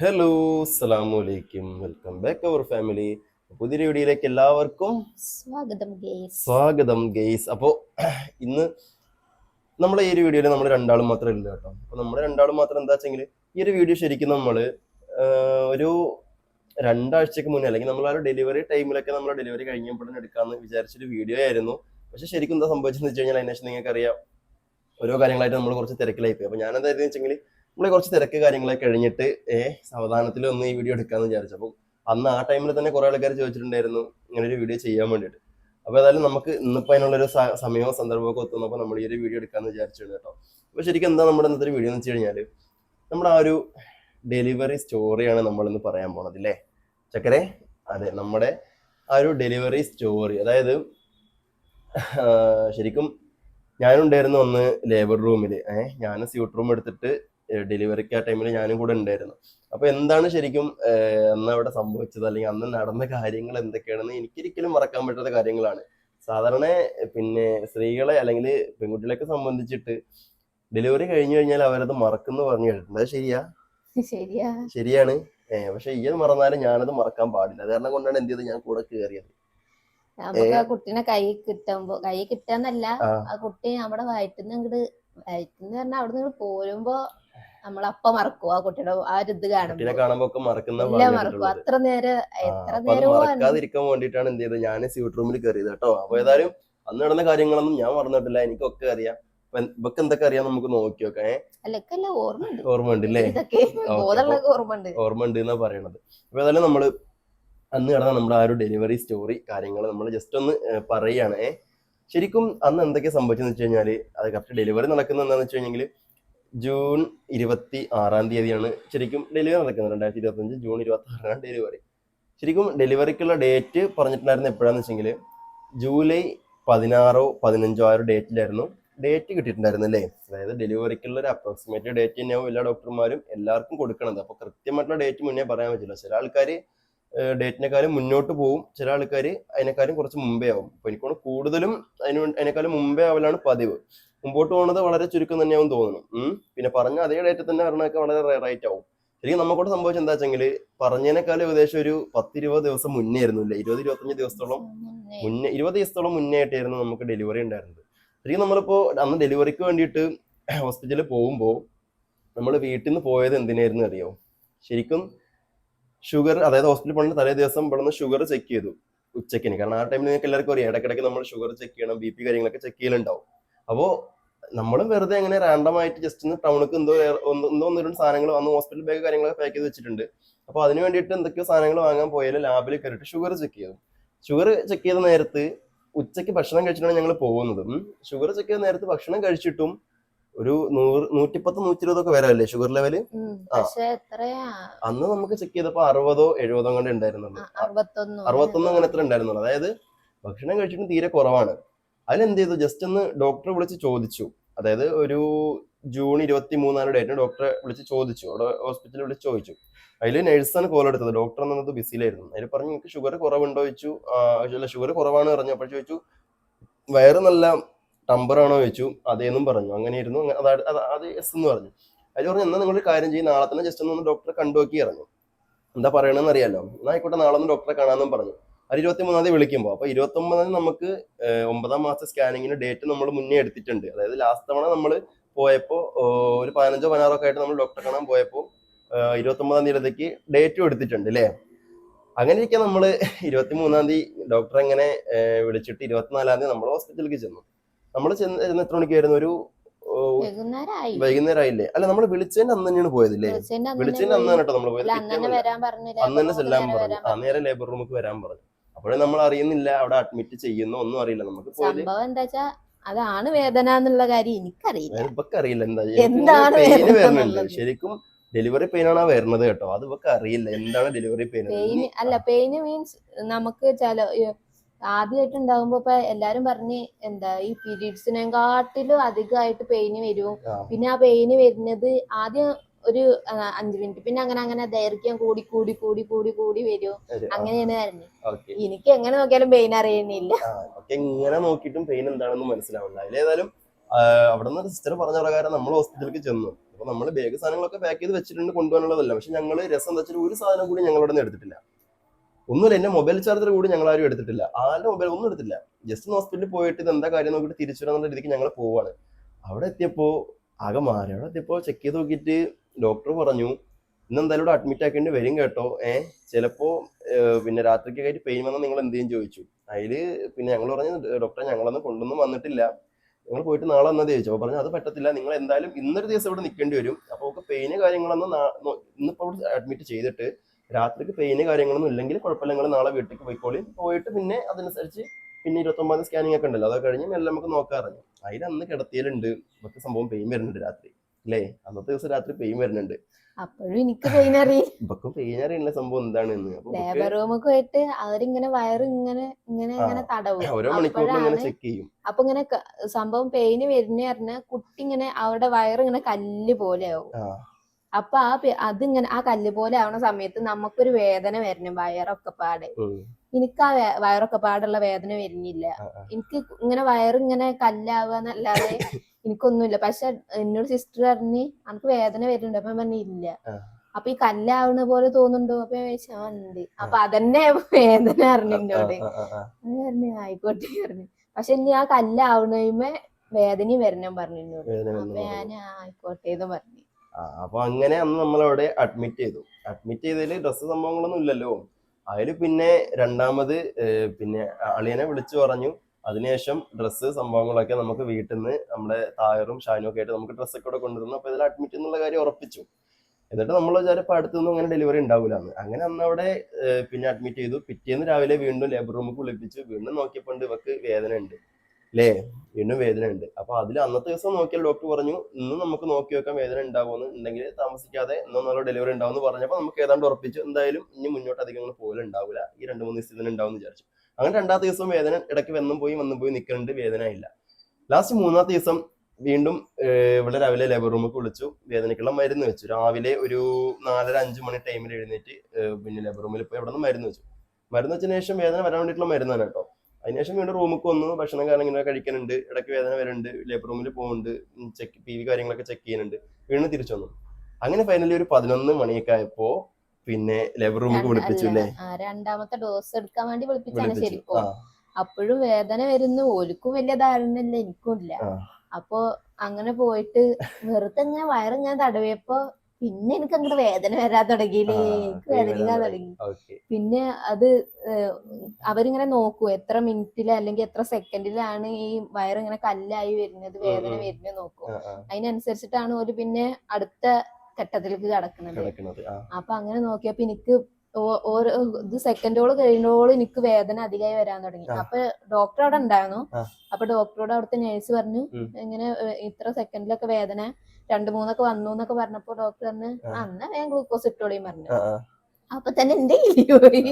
Hello അസ്സലാമു അലൈക്കും. Welcome back അവർ family പുതിയ വീഡിയോയിലേക്ക് എല്ലാവർക്കും സ്വാഗതം ഗേസ് സ്വാഗതം ഗെയ്സ് അപ്പോൾ ഇന്ന് നമ്മളെ ഈ ഒരു വീഡിയോയിൽ നമ്മൾ രണ്ടാളും മാത്രമേ ഇല്ല കേട്ടോ. അപ്പോൾ നമ്മൾ രണ്ടാളും മാത്രം എന്താ വെച്ചെങ്കിൽ ഈ ഒരു വീഡിയോ ശരിക്കും നമ്മൾ ഒരു രണ്ടാഴ്ചക്ക് മുന്നേ അല്ലെങ്കിൽ നമ്മൾ ആ ഒരു ഡെലിവറി ടൈമിലൊക്കെ നമ്മൾ ഡെലിവറി കഴിഞ്ഞപ്പോഴും എടുക്കാമെന്ന് വിചാരിച്ചൊരു വീഡിയോ ആയിരുന്നു. പക്ഷെ ശരിക്കും എന്താ സംഭവിച്ചെന്ന് വെച്ച് കഴിഞ്ഞാൽ അതിനുശേഷം നിങ്ങൾക്കറിയാം. ഓരോ കാര്യങ്ങളായിട്ട് നമ്മൾ കുറച്ച് തിരക്കിലായി പോയി. അപ്പോൾ ഞാൻ എന്തായിരുന്നു വെച്ചെങ്കിൽ നമ്മൾ കുറച്ച് തിരക്ക് കാര്യങ്ങളൊക്കെ കഴിഞ്ഞിട്ട് ഏ സാവധാനത്തിൽ ഒന്ന് ഈ വീഡിയോ എടുക്കാന്ന് വിചാരിച്ചു. അപ്പോൾ അന്ന് ആ ടൈമിൽ തന്നെ കുറെ ആൾക്കാർ ചോദിച്ചിട്ടുണ്ടായിരുന്നു ഇങ്ങനെ ഒരു വീഡിയോ ചെയ്യാൻ വേണ്ടിയിട്ട്. അപ്പോൾ ഏതായാലും നമുക്ക് ഇന്നിപ്പോൾ അതിനുള്ളൊരു സമയവും സന്ദർഭവും ഒക്കെ ഒത്തുന്നപ്പോൾ നമ്മൾ ഈ ഒരു വീഡിയോ എടുക്കാന്ന് വിചാരിച്ചിട്ടുണ്ട് കേട്ടോ. അപ്പോൾ ശരിക്കും എന്താ നമ്മുടെ ഇന്നത്തെ ഒരു വീഡിയോ എന്ന് വെച്ച് കഴിഞ്ഞാൽ നമ്മുടെ ആ ഒരു ഡെലിവറി സ്റ്റോറിയാണ് നമ്മളിന്ന് പറയാൻ പോണത് അല്ലേ ചക്കരെ അതെ നമ്മുടെ ആ ഒരു ഡെലിവറി സ്റ്റോറി അതായത് ശരിക്കും ഞാനുണ്ടായിരുന്നു ഒന്ന് ലേബർ റൂമിൽ ഏഹ് ഞാൻ സ്യൂട്ട് റൂം എടുത്തിട്ട് ഡെലിവറിക്ക് ആ ടൈമിൽ ഞാനും കൂടെ ഉണ്ടായിരുന്നു. അപ്പൊ എന്താണ് ശരിക്കും അന്ന് അവിടെ സംഭവിച്ചത്? അല്ലെങ്കിൽ അന്ന് നടന്ന കാര്യങ്ങൾ എന്തൊക്കെയാണെന്ന് എനിക്കൊരിക്കലും മറക്കാൻ പറ്റാത്ത കാര്യങ്ങളാണ്. സാധാരണ പിന്നെ സ്ത്രീകളെ അല്ലെങ്കിൽ പെൺകുട്ടികളെയൊക്കെ സംബന്ധിച്ചിട്ട് ഡെലിവറി കഴിഞ്ഞു കഴിഞ്ഞാൽ അവരത് മറക്കുന്നു പറഞ്ഞു കേട്ടിട്ടുണ്ട്. അത് ശരിയാ? ശരിയാ. ശരിയാണ്. ഏഹ്, പക്ഷെ ഈ മറന്നാലും ഞാനത് മറക്കാൻ പാടില്ല. കാരണം കൊണ്ടാണ് എന്ത് ചെയ്തത്? ഞാൻ കൂടെ കയറിയത് നമുക്ക് ആ കുട്ടീനെ കൈ കിട്ടുമ്പോ കൈ കിട്ടാന്നല്ല ആ. കുട്ടി നമ്മുടെ വയറ്റിന്ന് ഇങ്ങട് വയറ്റിന്ന് പറഞ്ഞാൽ അവിടെ നിന്ന് പോ നമ്മളപ്പ മറക്കും ആ കുട്ടിയുടെ ആ ഒരു ഇത് കുട്ടീനെ കാണുമ്പോ ഒക്കെ മറക്കുന്ന എല്ലാം മറക്കും. അത്ര നേരം എത്ര അപ്പൊ അത് മറക്കാതിരിക്കാൻ വേണ്ടിയിട്ടാണ് എന്ത് ചെയ്തത്? ഞാൻ സ്യൂട്ട് റൂമിൽ കയറിയത് കേട്ടോ. അപ്പൊ ഏതായാലും അന്ന് നടന്ന കാര്യങ്ങളൊന്നും ഞാൻ മറന്നിട്ടില്ല. എനിക്കൊക്കെ അറിയാം. അപ്പൊ ഇവക്ക് എന്തൊക്കെ അറിയാം നമുക്ക് നോക്കി നോക്കാം. ഏ? അല്ലക്കല്ല ഓർമ്മ ഉണ്ട് ഓർമ്മ ഉണ്ട് ഇതൊക്കെ ബോധമുള്ളതൊക്കെ ഓർമ്മ ഉണ്ട് ഓർമ്മ ഉണ്ട് എന്നാ പറയണത്. അപ്പൊ ഏതായാലും നമ്മൾ അന്ന് നടന്ന നമ്മുടെ ആ ഒരു ഡെലിവറി സ്റ്റോറി കാര്യങ്ങൾ നമ്മൾ ജസ്റ്റ് ഒന്ന് പറയുകയാണ് പറയാണ്. ഏ. ശരിക്കും അന്ന് എന്തൊക്കെ സംഭവിച്ചെന്ന് വെച്ച് കഴിഞ്ഞാൽ അത് കറക്റ്റ് ഡെലിവറി നടക്കുന്ന എന്താണെന്ന് വെച്ച് കഴിഞ്ഞെങ്കിൽ ജൂൺ ഇരുപത്തി ആറാം തീയതിയാണ് ശരിക്കും ഡെലിവറി നടക്കുന്നത്. രണ്ടായിരത്തി ഇരുപത്തി അഞ്ച് ജൂൺ ഇരുപത്തി ആറാണ് ഡെലിവറി. ശരിക്കും ഡെലിവറിക്കുള്ള ഡേറ്റ് പറഞ്ഞിട്ടുണ്ടായിരുന്നത് എപ്പോഴാന്ന് വെച്ചെങ്കിൽ ജൂലൈ പതിനാറോ പതിനഞ്ചോ ആ ഒരു ഡേറ്റിലായിരുന്നു ഡേറ്റ് കിട്ടിയിട്ടുണ്ടായിരുന്നു അല്ലേ? അതായത് ഡെലിവറിക്കുള്ള ഒരു അപ്രോക്സിമേറ്റ് ഡേറ്റ് തന്നെയാവും എല്ലാ ഡോക്ടർമാരും എല്ലാവർക്കും കൊടുക്കണത്. അപ്പോൾ കൃത്യമായിട്ടുള്ള ഡേറ്റ് മുന്നേ പറയാൻ പറ്റില്ല. ചില ആൾക്കാർ ഡേറ്റിനെക്കാളും മുന്നോട്ട് പോകും ചില ആൾക്കാർ അതിനേക്കാളും കുറച്ച് മുമ്പേ ആവും. അപ്പോൾ എനിക്കോട് കൂടുതലും അതിന് അതിനേക്കാളും മുമ്പേ ആവലാണ് പതിവ്. മുമ്പോട്ട് പോകുന്നത് വളരെ ചുരുക്കം തന്നെയാവും തോന്നുന്നു. പിന്നെ പറഞ്ഞ അതേ ഡേറ്റ തന്നെ വരണമൊക്കെ വളരെ റൈറ്റ് ആവും. ശരിക്കും നമുക്കോട്ട് സംഭവിച്ചത് എന്താ വെച്ചെങ്കിൽ പറഞ്ഞതിനേക്കാളും ഏകദേശം ഒരു പത്തിരുപത് ദിവസം മുന്നേ ആയിരുന്നു അല്ലേ? ഇരുപത് ഇരുപത്തഞ്ച് ദിവസത്തോളം മുന്നേ ഇരുപത് ദിവസത്തോളം മുന്നേ ആയിട്ടായിരുന്നു നമുക്ക് ഡെലിവറി ഉണ്ടായിരുന്നത്. ശരിക്കും നമ്മളിപ്പോ അന്ന് ഡെലിവറിക്ക് വേണ്ടിയിട്ട് ഹോസ്പിറ്റലിൽ പോകുമ്പോൾ നമ്മൾ വീട്ടിൽ നിന്ന് പോയത് എന്തിനായിരുന്നു അറിയോ? ശരിക്കും ഷുഗർ അതായത് ഹോസ്പിറ്റലിൽ പോകുന്ന തലേ ദിവസം ഇവിടെ നിന്ന് ഷുഗർ ചെക്ക് ചെയ്തു ഉച്ചക്കിന് കാരണം ആ ടൈമിൽ നിങ്ങൾക്ക് എല്ലാവർക്കും അറിയാം. ഇടയ്ക്കിടയ്ക്ക് നമ്മൾ ഷുഗർ ചെക്ക് ചെയ്യണം ബി പി കാര്യങ്ങളൊക്കെ ചെക്ക് ചെയ്യലുണ്ടാവും. അപ്പോൾ നമ്മൾ വെറുതെ അങ്ങനെ റാൻഡം ആയിട്ട് ജസ്റ്റ് ഒന്ന് ടൗണിക്ക് എന്തോ എന്തോ ഒന്ന് രണ്ട് സാധനങ്ങൾ വന്ന് ഹോസ്പിറ്റൽ ബാഗ് കാര്യങ്ങളൊക്കെ പാക്ക് ചെയ്ത് വെച്ചിട്ടുണ്ട്. അപ്പോൾ അതിന് വേണ്ടിയിട്ട് എന്തൊക്കെയോ സാധനങ്ങൾ വാങ്ങാൻ പോയാൽ ലാബിൽ കയറിയിട്ട് ഷുഗർ ചെക്ക് ചെയ്തു. ഷുഗർ ചെക്ക് ചെയ്ത നേരത്ത് ഉച്ചയ്ക്ക് ഭക്ഷണം കഴിച്ചിട്ടാണ് ഞങ്ങൾ പോകുന്നത്. ഷുഗർ ചെക്ക് ചെയ്ത നേരത്ത് ഭക്ഷണം കഴിച്ചിട്ടും ഒരു നൂറ് നൂറ്റിപ്പത്ത് നൂറ്റി ഇരുപതൊക്കെ വരാല്ലേ ഷുഗർ ലെവൽ അന്ന് നമുക്ക് ചെക്ക് ചെയ്തപ്പോ അറുപതോ എഴുപതോ കണ്ടേ ഉണ്ടായിരുന്നുള്ളൂ. അറുപത്തൊന്നും അങ്ങനെ എത്ര ഉണ്ടായിരുന്നുള്ളൂ. അതായത് ഭക്ഷണം കഴിച്ചിട്ടും തീരെ കുറവാണ്. അതിലെന്ത് ചെയ്തു ജസ്റ്റ് ഒന്ന് ഡോക്ടറെ വിളിച്ച് ചോദിച്ചു. അതായത് ഒരു ജൂൺ ഇരുപത്തി മൂന്നാം ഡേറ്റിന് ഡോക്ടറെ വിളിച്ച് ചോദിച്ചു. അവിടെ ഹോസ്പിറ്റലിൽ വിളിച്ച് ചോദിച്ചു. അതിൽ നഴ്സാണ് കോൾ എടുത്തത്. ഡോക്ടർ എന്നത് ബിസിയിലായിരുന്നു അതിൽ പറഞ്ഞു എനിക്ക് ഷുഗർ കുറവുണ്ടോ? ചോദിച്ചു. അല്ല ഷുഗർ കുറവാണ് പറഞ്ഞു. അപ്പോൾ ചോദിച്ചു വയറ് നല്ല ടമ്പറാണോ ചോദിച്ചു. അതേന്നും പറഞ്ഞു. അങ്ങനെയായിരുന്നു. അത് അത് എസ് എന്ന് പറഞ്ഞു. അതിൽ പറഞ്ഞു എന്നാൽ നിങ്ങൾ കാര്യം ചെയ്യും. നാളെ തന്നെ ജസ്റ്റ് ഒന്ന് ഡോക്ടറെ കണ്ടു കണ്ടുനോക്കി ഇറങ്ങും. എന്താ പറയണമെന്ന് അറിയാലോ. എന്നാ ആയിക്കോട്ടെ നാളെ ഒന്ന് ഡോക്ടറെ കാണാമെന്നും പറഞ്ഞു. അത് ഇരുപത്തി മൂന്നാം തീയതി വിളിക്കുമ്പോൾ അപ്പൊ ഇരുപത്തി ഒമ്പതാം തീയതി നമുക്ക് ഒമ്പതാം മാസത്തെ സ്കാനിങ്ങിന് ഡേറ്റ് നമ്മൾ മുന്നേ എടുത്തിട്ടുണ്ട്. അതായത് ലാസ്റ്റ് തവണ നമ്മൾ പോയപ്പോ ഓ, ഒരു പതിനഞ്ചോ പതിനാറോ ഒക്കെ ആയിട്ട് നമ്മൾ ഡോക്ടറെ കാണാൻ പോയപ്പോൾ ഇരുപത്തി ഒമ്പതാം തീയതിയിലേക്ക് ഡേറ്റും എടുത്തിട്ടുണ്ട് അല്ലേ അങ്ങനെ ഇരിക്കാൻ നമ്മൾ ഇരുപത്തി മൂന്നാം തീയതി ഡോക്ടറെ എങ്ങനെ ഏഹ്, വിളിച്ചിട്ട് ഇരുപത്തിനാലാം തീയതി നമ്മൾ ഹോസ്പിറ്റലിലേക്ക് ചെന്നു. നമ്മൾ ചെന്ന് എത്ര വരുന്ന ഒരു വൈകുന്നേരമായില്ലേ അല്ല നമ്മൾ വിളിച്ചതിന്റെ അന്ന് തന്നെയാണ് പോയതില്ലേ വിളിച്ചതിന്റെ അന്ന് തന്നെ അന്നാണ് കേട്ടോ നമ്മൾ പോയത്. അന്ന് തന്നെ ചെല്ലാൻ പറഞ്ഞു. അന്നേരം ലേബർ റൂമിലേക്ക് വരാൻ പറഞ്ഞു. അപ്പോഴേ നമ്മൾ അറിയുന്നില്ല അവിടെ അഡ്മിറ്റ് ചെയ്യുന്നു ഒന്നും അറിയില്ല. നമുക്ക് സംഭവം എന്താ വെച്ചാ അതാണ് വേദന എന്നുള്ള കാര്യം എനിക്കറിയില്ല. ഇവക്ക് അറിയില്ല. എന്താ എന്താണ് വരുന്നുണ്ട് ശരിക്കും ഡെലിവറി പെയിൻ ആണ് വരുന്നത് കേട്ടോ? അത് ഇവക്ക് അറിയില്ല. എന്താണ് ഡെലിവറി പെയിൻ പെയിന് അല്ല പെയിന് മീൻസ് നമുക്ക് ചില ആദ്യമായിട്ട് ഉണ്ടാകുമ്പോ ഇപ്പൊ എല്ലാരും പറഞ്ഞ് എന്താ ഈ പീരീഡ്സിനെക്കാട്ടിലും അധികമായിട്ട് പെയിന് വരും. പിന്നെ ആ പെയിന് വരുന്നത് ആദ്യം ഒരു അഞ്ചു മിനിറ്റ്. പിന്നെ അങ്ങനെ അങ്ങനെ ദൈർഘ്യം കൂടി കൂടി കൂടി കൂടി കൂടി വരും. അങ്ങനെയാണ് വരുന്നത് എനിക്ക് എങ്ങനെ നോക്കിയാലും പെയിൻ അറിയുന്നില്ല. എങ്ങനെ ഇങ്ങനെ നോക്കിയിട്ടും പെയിൻ എന്താണെന്ന് മനസ്സിലാവില്ല അതിലേതായാലും അവിടെ നിന്ന് സിസ്റ്റർ പറഞ്ഞ പ്രകാരം നമ്മൾ ഹോസ്പിറ്റലിലേക്ക് ചെന്നു. അപ്പൊ നമ്മൾ ബാഗ് സാധനങ്ങളൊക്കെ പാക്ക് ചെയ്ത് വെച്ചിട്ടുണ്ട് കൊണ്ടുപോകാനുള്ളതല്ല. പക്ഷെ ഞങ്ങൾ രസം എന്താ ഒരു സാധനം കൂടി ഞങ്ങളവിടെ നിന്ന് എടുത്തിട്ടില്ല. ഒന്നുമില്ല. എന്റെ മൊബൈൽ ചാർജർ കൂടി ഞങ്ങൾ ആരും എടുത്തിട്ടില്ല. ആരുടെ മൊബൈൽ ഒന്നും എടുത്തില്ല. ജസ്റ്റ് ഹോസ്പിറ്റലിൽ പോയിട്ട് ഇത് എന്താ കാര്യം നോക്കിയിട്ട് തിരിച്ചു വരാന്നുള്ള രീതിക്ക് ഞങ്ങൾ പോവാണ്. അവിടെ എത്തിയപ്പോ ആകെ മാറി. അവിടെ എത്തിയപ്പോ ചെക്ക് ചെയ്ത് നോക്കിയിട്ട് ഡോക്ടർ പറഞ്ഞു ഇന്ന് എന്തായാലും ഇവിടെ അഡ്മിറ്റ് ആക്കേണ്ടി വരും കേട്ടോ. ഏ ചിലപ്പോ പിന്നെ രാത്രിക്ക് ആയിട്ട് പെയിൻ വന്നാൽ നിങ്ങൾ എന്ത് ചെയ്യും? ചോദിച്ചു. അതിൽ പിന്നെ ഞങ്ങൾ പറഞ്ഞു ഡോക്ടറെ ഞങ്ങളൊന്നും കൊണ്ടൊന്നും വന്നിട്ടില്ല. നിങ്ങൾ പോയിട്ട് നാളെ വന്നാൽ ചോദിച്ചു. അപ്പോൾ പറഞ്ഞു അത് പറ്റത്തില്ല. നിങ്ങൾ എന്തായാലും ഇന്നൊരു ദിവസം ഇവിടെ നിൽക്കേണ്ടി വരും. അപ്പോൾ ഒക്കെ പെയിന് കാര്യങ്ങളൊന്നും ഇന്നിപ്പോൾ അഡ്മിറ്റ് ചെയ്തിട്ട് രാത്രിക്ക് പെയിന് കാര്യങ്ങളൊന്നും ഇല്ലെങ്കിൽ കുഴപ്പമില്ല. നിങ്ങൾ നാളെ വീട്ടിലേക്ക് പോയിക്കോളി. പോയിട്ട് പിന്നെ അതനുസരിച്ച് പിന്നെ ഇരുപത്തൊമ്പത് സ്കാനിങ് ഒക്കെ ഉണ്ടല്ലോ. അതൊക്കെ കഴിഞ്ഞ് എല്ലാം നമുക്ക് നോക്കാറിഞ്ഞു. അതിൽ അന്ന് കിടത്തിയാലുണ്ട്. ഇവർക്ക് സംഭവം പെയിൻ വരുന്നുണ്ട് രാത്രി. അല്ലേ അന്നത്തെ ദിവസം രാത്രി പെയിൻ വരുന്നുണ്ട്. അപ്പോഴും എനിക്ക് പെയിൻ അറിയില്ല. ഇവക്കും പെയിൻ അറിയില്ല. സംഭവം എന്താണെന്ന്? ഇവക്ക് ലേബർ റൂമൊക്കെ പോയിട്ട് അവരിങ്ങനെ വയറ് ഇങ്ങനെ ഇങ്ങനെ ഇങ്ങനെ തടവും. ഓരോ ഇങ്ങനെ ചെക്ക് ചെയ്യും. അപ്പൊ ഇങ്ങനെ സംഭവം പെയിന് വരുന്ന പറഞ്ഞ കുട്ടി ഇങ്ങനെ അവരുടെ വയർ ഇങ്ങനെ കല്ല് പോലെ ആവും. അപ്പൊ ആ അതിങ്ങനെ ആ കല്ല് പോലെ ആവുന്ന സമയത്ത് നമുക്കൊരു വേദന വരണം വയറൊക്കെ പാടെ. എനിക്ക് ആ വയറൊക്കെ പാടുള്ള വേദന വരുന്നില്ല. എനിക്ക് ഇങ്ങനെ വയറിങ്ങനെ കല്ലാവുക എന്നല്ലാതെ എനിക്കൊന്നുമില്ല. പക്ഷെ എന്നോട് സിസ്റ്റർ പറഞ്ഞ് എനിക്ക് വേദന വരുന്നുണ്ട്. അപ്പൊ ഞാൻ പറഞ്ഞു ഇല്ല. ആ. അപ്പൊ ഈ കല്ലാവണ പോലെ തോന്നുന്നുണ്ടോ? അപ്പൊ ഞാൻ ഉണ്ട്. അപ്പൊ അതന്നെ വേദന അറിഞ്ഞു എന്നോട്. പറഞ്ഞു ആയിക്കോട്ടെ പറഞ്ഞു. പക്ഷെ ഇനി ആ കല്ലാവണയുമേ വേദനയും വരണം പറഞ്ഞു എന്നോട്. അപ്പൊ ഞാൻ ആയിക്കോട്ടെ എന്ന് പറഞ്ഞു. അപ്പൊ അങ്ങനെ അന്ന് നമ്മളവിടെ അഡ്മിറ്റ് ചെയ്തു. അഡ്മിറ്റ് ചെയ്തതിൽ ഡ്രസ് സംഭവങ്ങളൊന്നും ഇല്ലല്ലോ. അതിൽ പിന്നെ രണ്ടാമത് പിന്നെ അളിയനെ വിളിച്ചു പറഞ്ഞു. അതിനുശേഷം ഡ്രസ്സ് സംഭവങ്ങളൊക്കെ നമുക്ക് വീട്ടിൽ നിന്ന് നമ്മുടെ തായറും ഷാനും ഒക്കെ ആയിട്ട് നമുക്ക് ഡ്രസ്സൊക്കെ കൂടെ കൊണ്ടുവന്നു അപ്പൊ ഇതിൽ അഡ്മിറ്റ് എന്നുള്ള കാര്യം ഉറപ്പിച്ചു. എന്നിട്ട് നമ്മൾ വിചാരിപ്പോൾ അടുത്തൊന്നും അങ്ങനെ ഡെലിവറി ഉണ്ടാവില്ലാന്ന് അങ്ങനെ അന്ന് അവിടെ പിന്നെ അഡ്മിറ്റ് ചെയ്തു. പിറ്റേന്ന് രാവിലെ വീണ്ടും ലേബർ റൂമിൽ വിളിപ്പിച്ചു. വീണ്ടും നോക്കിയപ്പോൾ ഇവക്ക് വേദന ഉണ്ട്. അല്ലേ വീണ്ടും വേദന ഉണ്ട്. അപ്പൊ അതിൽ അന്നത്തെ ദിവസം നോക്കിയാൽ ഡോക്ടർ പറഞ്ഞു ഇന്ന് നമുക്ക് നോക്കി വെക്കാൻ വേദന ഉണ്ടാവുമെന്ന് ഉണ്ടെങ്കിൽ താമസിക്കാതെ ഇന്നോ നല്ല ഡെലിവറി ഉണ്ടാവും എന്ന് പറഞ്ഞപ്പോൾ നമുക്ക് ഏതാണ്ട് ഉറപ്പിച്ചു. എന്തായാലും ഇനി മുന്നോട്ട് അധികം പോലെ ഉണ്ടാവില്ല ഈ രണ്ട് മൂന്ന് ദിവസത്തിന് ഉണ്ടാവും എന്ന് വിചാരിച്ചു. അങ്ങനെ രണ്ടാമത്തെ ദിവസം വേദന ഇടയ്ക്ക് വന്നും പോയി വന്നും പോയി നിൽക്കുന്നുണ്ട് വേദന ഇല്ല ലാസ്റ്റ് മൂന്നാമത്തെ ദിവസം വീണ്ടും ഇവിടെ രാവിലെ ലേബർ റൂമിൽ വിളിച്ചു. വേദനയ്ക്കുള്ള മരുന്ന് വെച്ചു. രാവിലെ ഒരു നാലര അഞ്ച് മണി ടൈമിൽ എഴുന്നേറ്റ് പിന്നെ ലേബർ റൂമിൽ പോയി അവിടെ നിന്ന് മരുന്ന് വെച്ചു. മരുന്ന് വെച്ചതിന് ശേഷം വേദന വരാൻ വേണ്ടിയിട്ടുള്ള മരുന്നാണ് കേട്ടോ. അതിനുശേഷം വീണ്ടും റൂമിൽ വന്നു. ഭക്ഷണം കാരണം ഇങ്ങനെ കഴിക്കുന്നുണ്ട് ഇടയ്ക്ക് വേദന വരുന്നുണ്ട് ലേബർ റൂമിൽ പോകുന്നുണ്ട് ചെക്ക് പി വി കാര്യങ്ങളൊക്കെ ചെക്ക് ചെയ്യുന്നുണ്ട്. വീണ്ടും തിരിച്ചു വന്നു. അങ്ങനെ ഫൈനലി ഒരു പതിനൊന്ന് മണിയൊക്കെ ആയപ്പോ പിന്നെ ലേബർ റൂമിൽ രണ്ട് വിളിപ്പിച്ചു അല്ലേ രണ്ടാമത്തെ ഡോസ് എടുക്കാൻ വേണ്ടി വിളിപ്പിച്ചാണ് വിളിപ്പിച്ചു. ശരിക്കും. അപ്പോഴും വേദന വരുന്നു. ഓലിക്കും വലിയ ധാരണ ഇല്ല എനിക്കും ഇല്ല. അപ്പൊ അങ്ങനെ പോയിട്ട് വെറുതെ ഞാൻ വയറ് ഞാൻ തടവിയപ്പോ പിന്നെ എനിക്ക് അങ്ങോട്ട് വേദന വരാൻ തുടങ്ങിയില്ലേ? എനിക്ക് വേദനിക്കാൻ തുടങ്ങി. പിന്നെ അത് അവരിങ്ങനെ നോക്കൂ എത്ര മിനിറ്റിൽ അല്ലെങ്കിൽ എത്ര സെക്കൻഡിലാണ് ഈ വയറിങ്ങനെ കല്ലായി വരുന്നത് വേദന. വരുന്നത് നോക്കൂ. അതിനനുസരിച്ചിട്ടാണ് ഒരു പിന്നെ അടുത്ത ഘട്ടത്തിലേക്ക് കടക്കുന്നത് അപ്പൊ അങ്ങനെ നോക്കിയപ്പോ എനിക്ക് ഓരോ ഇത് സെക്കൻഡോൾ കഴിയുമ്പോഴും എനിക്ക് വേദന അധികമായി വരാൻ തുടങ്ങി. അപ്പൊ ഡോക്ടർ അവിടെ ഉണ്ടായിരുന്നു. അപ്പൊ ഡോക്ടറോട് അവിടുത്തെ നേഴ്സ് പറഞ്ഞു. ഇങ്ങനെ ഇത്ര സെക്കൻഡിലൊക്കെ വേദന രണ്ടു മൂന്നൊക്കെ വന്നു എന്നൊക്കെ പറഞ്ഞപ്പോ ഡോക്ടർ പറഞ്ഞു അന്ന് ഞാൻ ഗ്ലൂക്കോസ് ഇട്ടോളിയും പറഞ്ഞു. അപ്പൊ തന്നെ എന്റെ പോയി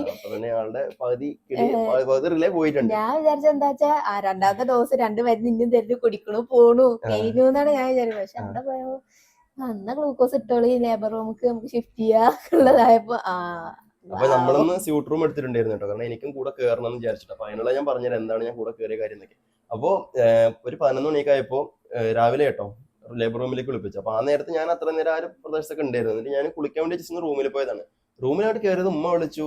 ഞാൻ വിചാരിച്ച എന്താ വെച്ചാ ആ രണ്ടാമത്തെ ഡോസ് രണ്ട് മരുന്ന് ഇന്നും തരുന്നു കുടിക്കണു പോണു. കഴിഞ്ഞു എന്നാണ് ഞാൻ വിചാരിച്ചത് പക്ഷെ അവിടെ പോയോ "ആ, എന്നാ ഗ്ലൂക്കോസ് ഇട്ടോളി ലേബർ റൂമിക്ക് നമുക്ക് ഷിഫ്റ്റ് ചെയ്യാന്നുള്ളതായപ്പോ ആ അപ്പൊ നമ്മളൊന്ന് സ്യൂട്ട് റൂം എടുത്തിട്ടുണ്ടായിരുന്നു കേട്ടോ. കാരണം എനിക്കും കൂടെ കയറണം എന്ന് വിചാരിച്ചിട്ട്. അപ്പൊ അതിനുള്ള ഞാൻ പറഞ്ഞുതരാം എന്താണ് ഞാൻ കൂടെ കയറിയ കാര്യം എന്നൊക്കെ. അപ്പോ ഒരു പതിനൊന്ന് മണിയൊക്കെ ആയപ്പോ ഏഹ്, രാവിലെ കേട്ടോ ലേബർ റൂമിലേക്ക് വിളിപ്പിച്ചു. അപ്പൊ ആ നേരത്തെ ഞാൻ അത്ര നേരം ആ ഒരു പ്രദേശത്തൊക്കെ ഉണ്ടായിരുന്നു. എന്നിട്ട് ഞാൻ കുളിക്കാൻ വേണ്ടി ജസ്റ്റ് റൂമിൽ പോയതാണ്. റൂമിലായിട്ട് കയറിയത് ഉമ്മ വിളിച്ചു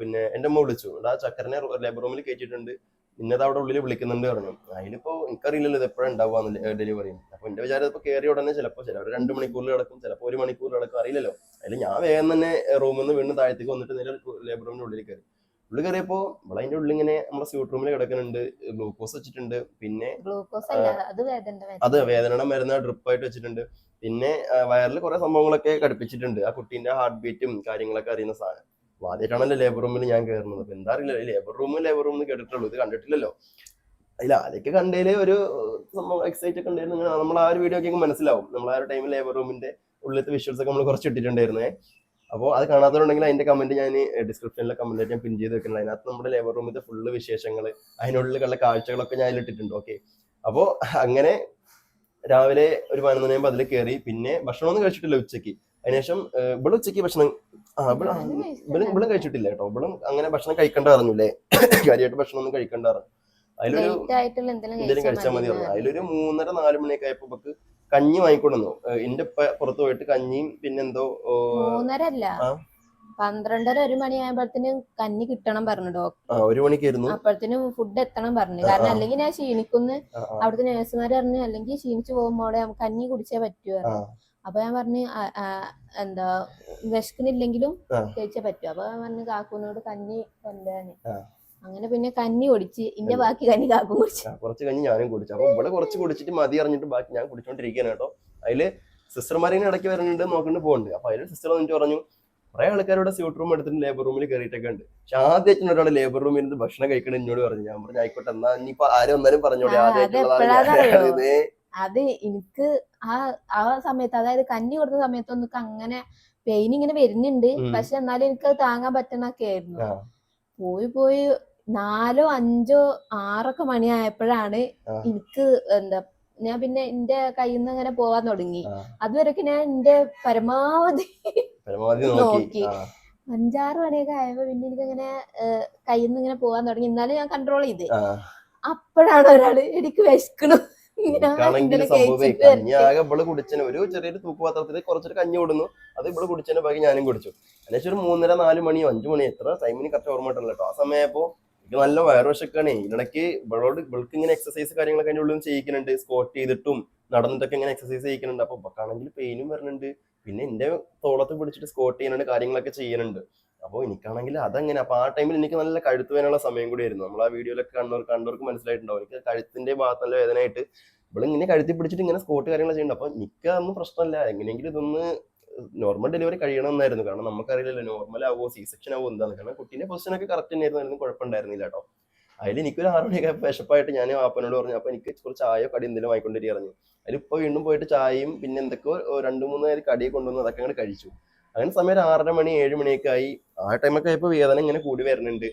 പിന്നെ എന്റെ ഉമ്മ വിളിച്ചു. "എടാ, ആ ചക്കരനെ ലേബർ റൂമിൽ കയറ്റിയിട്ടുണ്ട് ഇന്നത് അവിടെ ഉള്ളിൽ വിളിക്കുന്നുണ്ട് പറഞ്ഞു. അതിലിപ്പോ എനിക്കറിയില്ലല്ലോ ഇത് എപ്പോഴും ഉണ്ടാവുക ഡെലിവറി അപ്പൊ എന്റെ വിചാരം ഇപ്പൊ കയറിയ ഉടനെ ചിലപ്പോ ചിലവർ രണ്ട് മണിക്കൂറിൽ കിടക്കും ചിലപ്പോ ഒരു മണിക്കൂറിൽ കിടക്കും അറിയില്ലല്ലോ. അതിൽ ഞാൻ വേഗം തന്നെ റൂമിൽ നിന്ന് വീണ്ടും താഴത്തേക്ക് വന്നിട്ട് നേരെ ലേബർ റൂമിന്റെ ഉള്ളിൽ കയറി ഉള്ളിൽ കയറിയപ്പോ ഇവിടെ അതിന്റെ ഉള്ളിൽ ഇങ്ങനെ നമ്മുടെ സ്യൂട്ട് റൂമിൽ കിടക്കുന്നുണ്ട് ഗ്ലൂക്കോസ് വെച്ചിട്ടുണ്ട് പിന്നെ അത് വേദന അത് വേദനയുടെ മരുന്ന് ഡ്രിപ്പ് ആയിട്ട് വെച്ചിട്ടുണ്ട്. പിന്നെ വയറിൽ കുറെ സംഭവങ്ങളൊക്കെ ഘടിപ്പിച്ചിട്ടുണ്ട്. ആ കുട്ടീന്റെ ഹാർട്ട് ബീറ്റും കാര്യങ്ങളൊക്കെ അറിയുന്ന സാധനം. അപ്പൊ ആദ്യമായിട്ടാണല്ലോ ലേബർ റൂമിൽ ഞാൻ കയറുന്നത് അപ്പൊ എന്താ അറിയില്ല ലേബർ റൂം ലേബർ റൂം കേട്ടിട്ടുള്ളൂ. ഇത് കണ്ടിട്ടില്ലല്ലോ. അതിൽ ആദ്യമൊക്കെ കണ്ടതിൽ ഒരു സംഭവം എക്സൈറ്റ് ഒക്കെ ഉണ്ടായിരുന്നു. നമ്മൾ ആ ഒരു വീഡിയോ ഒക്കെ മനസ്സിലാവും. നമ്മൾ ആ ഒരു ടൈമിൽ ലേബർ റൂമിന്റെ ഉള്ളിലത്തെ വിഷ്വൽസ് ഒക്കെ നമ്മൾ കുറച്ച് ഇട്ടിട്ടുണ്ടായിരുന്നേ. അപ്പോൾ അത് കാണാത്തവരുണ്ടെങ്കിൽ അതിന്റെ കമന്റ് ഞാൻ ഡിസ്ക്രിപ്ഷനിലെ കമന്റ് ഞാൻ പിൻ ചെയ്ത് വെക്കുന്നത് അതിനകത്ത് നമ്മുടെ ലേബർ റൂമിന്റെ ഫുള്ള് വിശേഷങ്ങൾ അതിനുള്ളിലുള്ള കാഴ്ചകളൊക്കെ ഞാൻ ഇട്ടിട്ടുണ്ട് ഓക്കെ അപ്പോൾ അങ്ങനെ രാവിലെ ഒരു പതിനൊന്ന് മണിയാകുമ്പോൾ അതിൽ കയറി പിന്നെ ഭക്ഷണമൊന്നും കഴിച്ചിട്ടില്ല ഉച്ചയ്ക്ക് അതിനുശേഷം ഇവിടെ ഉച്ചയ്ക്ക് ഭക്ഷണം ഇവളും ഇവളും കഴിച്ചിട്ടില്ല കേട്ടോ. ഇവളും അങ്ങനെ ഭക്ഷണം കഴിക്കണ്ട പറഞ്ഞില്ലേ കാര്യമായിട്ട് ഭക്ഷണം ഒന്നും കഴിക്കണ്ട അതിലൊരു എന്തെങ്കിലും കഴിച്ചാൽ മതി പറഞ്ഞു. അതിലൊരു മൂന്നര നാല് മണിയൊക്കെ ആയപ്പോ ഇവക്ക് കഞ്ഞി വാങ്ങിക്കൊണ്ടു എന്റെ പുറത്ത് പോയിട്ട് കഞ്ഞിയും പിന്നെന്തോ ഓ, മൂന്നര അല്ല ആ. പന്ത്രണ്ടര ഒരു മണി ആയപ്പോഴത്തേനും കഞ്ഞി കിട്ടണം പറഞ്ഞു ഡോക്ടർ ഒരു മണിക്കായിരുന്നു. അപ്പോഴത്തേനും ഫുഡ് എത്തണം പറഞ്ഞു. കാരണം അല്ലെങ്കിൽ ഞാൻ ക്ഷീണിക്കുന്നു അവിടുത്തെ നേഴ്സുമാർ പറഞ്ഞു അല്ലെങ്കിൽ ക്ഷീണിച്ചു പോകുമ്പോടെ കഞ്ഞി കുടിച്ചേ പറ്റൂ അപ്പൊ ഞാൻ പറഞ്ഞു "ആ, ആ, എന്താ വിശക്കുന്നില്ലെങ്കിലും. കഴിച്ചേ പറ്റും. അപ്പൊ പറഞ്ഞു കാക്കൂനോട് കഞ്ഞി കൊല്ലാന് അങ്ങനെ പിന്നെ കഞ്ഞി കുടിച്ച് ഇന്റെ ബാക്കി കഞ്ഞി കാക്കും കുടിച്ചു. കുറച്ച് കഞ്ഞി ഞാനും കുടിച്ചു. അപ്പൊ ഇവിടെ കുറച്ച് കുടിച്ചിട്ട് മതി അറിഞ്ഞിട്ട് ബാക്കി ഞാൻ കുടിച്ചോണ്ടിരിക്കുകയാണ് കേട്ടോ. അതിൽ സിസ്റ്റർമാരെ ഇടയ്ക്ക് വരുന്നുണ്ട് നോക്കുന്നുണ്ട് പോകുന്നുണ്ട് അപ്പൊ അതിൽ സിസ്റ്റർ എന്നിട്ട് പറഞ്ഞു കുറെ ആൾക്കാരുടെ സ്യൂട്ട് റൂം എടുത്തിട്ട് ലേബർ റൂമിൽ കയറിയിട്ടൊക്കെ ഉണ്ട്. പക്ഷെ ആദ്യമായിട്ട് ഒരാൾ ലേബർ റൂമിൽ ഇരുന്ന് ഭക്ഷണം കഴിക്കണം എന്നോട് പറഞ്ഞു. ഞാൻ പറഞ്ഞു ആയിക്കോട്ടെ എന്നാ ഇനിയിപ്പോ ആരും വന്നാലും പറഞ്ഞോളൂ. ആ, അത് എനിക്ക് ആ ആ സമയത്ത് അതായത് കഞ്ഞി കൊടുത്ത സമയത്തൊന്നും എനിക്ക് അങ്ങനെ പെയിൻ ഇങ്ങനെ വരുന്നുണ്ട്. പക്ഷെ എന്നാലും എനിക്ക് അത് താങ്ങാൻ പറ്റണൊക്കെ ആയിരുന്നു പോയി പോയി നാലോ അഞ്ചോ ആറൊക്കെ മണിയായപ്പോഴാണ്. എനിക്ക് എന്താ ഞാൻ പിന്നെ എന്റെ കയ്യിൽ നിന്ന് അങ്ങനെ പോവാൻ തുടങ്ങി. അതുവരെയൊക്കെ ഞാൻ എന്റെ പരമാവധി നോക്കി. അഞ്ചാറ് മണിയൊക്കെ ആയപ്പോ പിന്നെ എനിക്ക് അങ്ങനെ കയ്യിൽ നിന്ന് ഇങ്ങനെ പോവാൻ തുടങ്ങി എന്നാലും ഞാൻ കൺട്രോൾ ചെയ്ത്. അപ്പോഴാണ് ഒരാൾ എനിക്ക് വിശക്കണു കഞ്ഞി. ആകെ ഇവൾ കുടിച്ചന്. ഒരു ചെറിയൊരു തൂക്കുപാത്രത്തിൽ കുറച്ചൊരു കഞ്ഞി കൊടുന്നു. അത് ഇവൾ കുടിച്ചതിന് ബാക്കി ഞാനും കുടിച്ചു. ഏകദേശം ഒരു മൂന്നര നാല് മണിയോ അഞ്ചു മണി എത്ര ടൈമിന് കറക്റ്റ് ഓർമ്മ കിട്ടില്ല ആ സമയപ്പോ എനിക്ക് നല്ല വയറുവശക്കാണ് ഇതിനിടയ്ക്ക് ഇവളോട് ഇവൾക്ക് ഇങ്ങനെ എക്സസൈസ് കാര്യങ്ങളൊക്കെ അതിന്റെ ഉള്ളിൽ ചെയ്യിക്കുന്നുണ്ട്. സ്കോട്ട് ചെയ്തിട്ടും നടന്നിട്ടൊക്കെ ഇങ്ങനെ എക്സസൈസ് ചെയ്യിക്കുന്നുണ്ട്. അപ്പൊ ഇവക്കാണെങ്കിൽ പെയിനും വരുന്നുണ്ട് പിന്നെ എന്റെ തോളത്ത് പിടിച്ചിട്ട് സ്കോട്ട് ചെയ്യുന്നുണ്ട് കാര്യങ്ങളൊക്കെ ചെയ്യുന്നുണ്ട് അപ്പോൾ എനിക്കാണെങ്കിൽ അതങ്ങനെ? അപ്പൊ ആ ടൈമിൽ എനിക്ക് നല്ല കഴുത്ത് വേനുള്ള സമയം കൂടി ആയിരുന്നു. നമ്മൾ ആ വീഡിയോയിലൊക്കെ കണ്ടവർ കണ്ടവർക്ക് മനസ്സിലായിട്ടുണ്ടാവും. എനിക്ക് കഴുത്തിന്റെ ഭാഗത്ത് നല്ല വേദനയായിട്ട് ഇങ്ങനെ കഴുത്തി പിടിച്ചിട്ട് ഇങ്ങനെ സ്കോട്ട് കാര്യങ്ങൾ ചെയ്യണ്ട അപ്പോൾ എനിക്ക് ഒന്നും പ്രശ്നമല്ല. എങ്ങനെയെങ്കിലും ഇതൊന്ന് നോർമൽ ഡെലിവറി കഴിയണം എന്നായിരുന്നു കാരണം നമുക്കറിയില്ലല്ലോ നോർമൽ ആവോ സി സെക്ഷൻ ആവോ എന്താണ് കാരണം കുട്ടീന്റെ പൊസിഷൻ ഒക്കെ കറക്റ്റ് തന്നെയായിരുന്നു കുഴപ്പമുണ്ടായിരുന്നില്ല കേട്ടോ. അതിൽ എനിക്കൊരു ആറ് മണിയൊക്കെ വിശപ്പായിട്ട് ഞാൻ വാപ്പനോട് പറഞ്ഞു അപ്പോൾ എനിക്ക് കുറച്ച് ചായയോ കടി എന്തെങ്കിലും വാങ്ങിക്കൊണ്ടിരിക്കുന്നു ഇപ്പൊ വീണ്ടും പോയിട്ട് ചായയും പിന്നെ എന്തൊക്കെയോ രണ്ട് മൂന്ന് നേരം കടിയെ കൊണ്ടുവന്ന് അതൊക്കെ അങ്ങനെ കഴിച്ചു. അങ്ങനെ സമയം ഒരു ആറര മണി ഏഴ് മണിയൊക്കെ ആയി. ആ ടൈമൊക്കെ ആയപ്പോൾ വേദന ഇങ്ങനെ കൂടി വരുന്നുണ്ട്.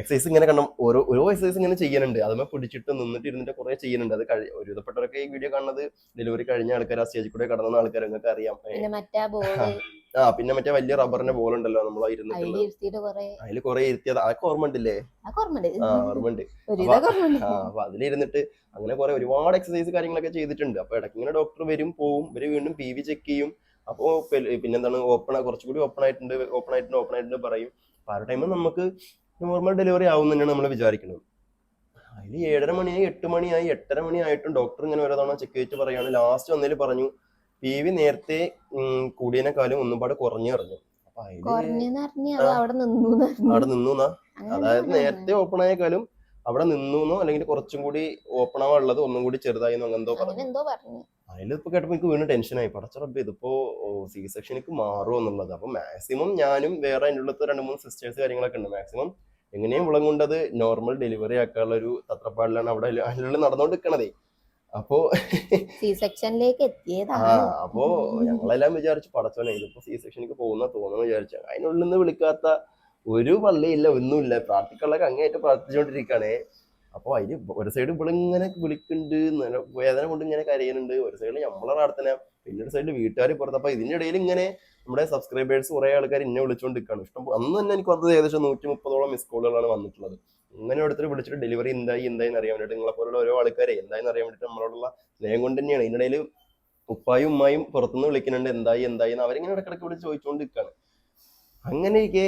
എക്സസൈസ് ഇങ്ങനെ കണ്ടം ഓരോ ഓരോ എക്സസൈസ് ഇങ്ങനെ ചെയ്യുന്നുണ്ട്. അതുമ്മേ പിടിച്ചിട്ട് നിന്നിട്ട് ഇരുന്നിട്ട് കുറെ ചെയ്യുന്നുണ്ട്. അത് കഴി ഒരുവിധപ്പെട്ടവരൊക്കെ ഈ വീഡിയോ കാണുന്നത് ഡെലിവറി കഴിഞ്ഞ ആൾക്കാർ ആ സ്റ്റേജിൽ കൂടെ കടന്ന ആൾക്കാർ നിങ്ങൾക്ക് അറിയാം. പിന്നെ മറ്റേ ബോൾ ആ പിന്നെ മറ്റേ വലിയ റബ്ബറിന്റെ ബോൾ ഉണ്ടല്ലോ നമ്മൾ അതിൽ ഇരുന്നിട്ടുള്ളത് അതിൽ കുറെ. ഇരുത്തിയത്. ആ ഓർമ്മ ഉണ്ടല്ലേ ആ ഓർമ്മ ഉണ്ട് അപ്പൊ അതിലിരുന്നിട്ട് അങ്ങനെ കുറെ ഒരുപാട് എക്സസൈസ് കാര്യങ്ങളൊക്കെ ചെയ്തിട്ടുണ്ട്. അപ്പൊ ഇടയ്ക്ക് ഇങ്ങനെ ഡോക്ടർ വരും പോവും. ഇവർ വീണ്ടും പി വി ചെക്ക് ചെയ്യും. അപ്പോ പിന്നെന്താണ് ഓപ്പൺ കുറച്ചുകൂടി ഓപ്പൺ ആയിട്ടുണ്ട് ഓപ്പൺ ആയിട്ടുണ്ട് ഓപ്പൺ ആയിട്ടുണ്ട് പറയും. അപ്പൊ ആ ടൈമിൽ നമുക്ക് നോർമൽ ഡെലിവറി ആവും തന്നെയാണ് നമ്മൾ വിചാരിക്കുന്നത്. അതിൽ ഏഴര മണിയായി എട്ട് മണിയായി എട്ടര മണിയായിട്ടും ഡോക്ടർ ഇങ്ങനെ ഓരോ തവണ ചെക്ക് ചെയ്തിട്ട് പറയുകയാണ്. ലാസ്റ്റ് വന്നതിൽ പറഞ്ഞു പി വി നേരത്തെ കൂടിയതിനെക്കാളും ഒന്നും പാടെ കുറഞ്ഞു പറഞ്ഞു. അവിടെ നിന്നു അതായത് നേരത്തെ ഓപ്പൺ ആയേക്കാളും അവിടെ നിന്നു അല്ലെങ്കിൽ കുറച്ചും കൂടി ഓപ്പൺ ആവാനുള്ളത് ഒന്നും കൂടി ചെറുതായി എന്തോ എന്തോ പറഞ്ഞു. അതിലിപ്പോ കേട്ടപ്പോ എനിക്ക് വീണ്ടും ടെൻഷനായി പടച്ചറബ് ഇതിപ്പോ സി സെക്ഷനിക്ക് മാറുമോ എന്നുള്ളത്. അപ്പൊ മാക്സിമം ഞാനും വേറെ അതിന്റെ ഉള്ളത്തെ രണ്ട് മൂന്ന് സിസ്റ്റേഴ്സ് കാര്യങ്ങളൊക്കെ ഉണ്ട്. മാക്സിമം എങ്ങനെയും വിളം കൊണ്ടത് നോർമൽ ഡെലിവറി ആക്കാനുള്ള ഒരു തത്രപ്പാടിലാണ് അവിടെ അതിനുള്ളിൽ നടന്നുകൊണ്ട് നിൽക്കണതേ അപ്പോ സി സെക്ഷനിലേക്ക് എത്തിയതാണ് അപ്പോ ഞങ്ങളെല്ലാം വിചാരിച്ചു പടച്ചോനെ ഇതിപ്പോ സി സെക്ഷനിലേക്ക് പോകുന്ന തോന്നുന്നു വിചാരിച്ചു. അതിനുള്ളിൽ നിന്ന് വിളിക്കാത്ത ഒരു പള്ളിയില്ല ഒന്നുമില്ല. പ്രാർത്ഥിക്കാനുള്ളതൊക്കെ അങ്ങേയറ്റം പ്രാർത്ഥിച്ചുകൊണ്ടിരിക്കുകയാണേ. അപ്പോൾ അതിന് ഒരു സൈഡ് ഇവളിങ്ങനെ വിളിക്കുന്നുണ്ട് വേദന കൊണ്ട് ഇങ്ങനെ കരയുന്നുണ്ട്. ഒരു സൈഡിൽ നമ്മളെ പ്രാർത്ഥന പിന്നെ ഒരു സൈഡിൽ വീട്ടുകാർ പുറത്ത്. അപ്പൊ ഇതിന്റെ ഇടയിൽ ഇങ്ങനെ നമ്മുടെ സബ്സ്ക്രൈബേഴ്സ് കുറേ ആൾക്കാർ ഇന്നെ വിളിച്ചുകൊണ്ടിരിക്കുകയാണ് ഇഷ്ടം അന്ന് തന്നെ എനിക്ക് വന്നത് ഏകദേശം നൂറ്റി മുപ്പതോളം മിസ് കോളുകളാണ് വന്നിട്ടുള്ളത്. ഇങ്ങനെ എടുത്തിട്ട് വിളിച്ചിട്ട് ഡെലിവറി എന്തായി? എന്തായി? അറിയാൻ വേണ്ടിയിട്ട് നിങ്ങളെ പോലുള്ള ഓരോ ആൾക്കാരെ എന്തായെന്ന് അറിയാൻ വേണ്ടിയിട്ട് നമ്മളോടുള്ള സ്നേഹം കൊണ്ട് തന്നെയാണ്. ഇതിനിടയിൽ ഉപ്പായും ഉമ്മായും പുറത്തുനിന്ന് വിളിക്കുന്നുണ്ട് എന്തായി? എന്തായി? എന്ന് അവരിങ്ങനെ ഇടക്കിടക്ക് വിളിച്ച് ചോദിച്ചുകൊണ്ട് നിൽക്കുകയാണ് അങ്ങനെയൊക്കെ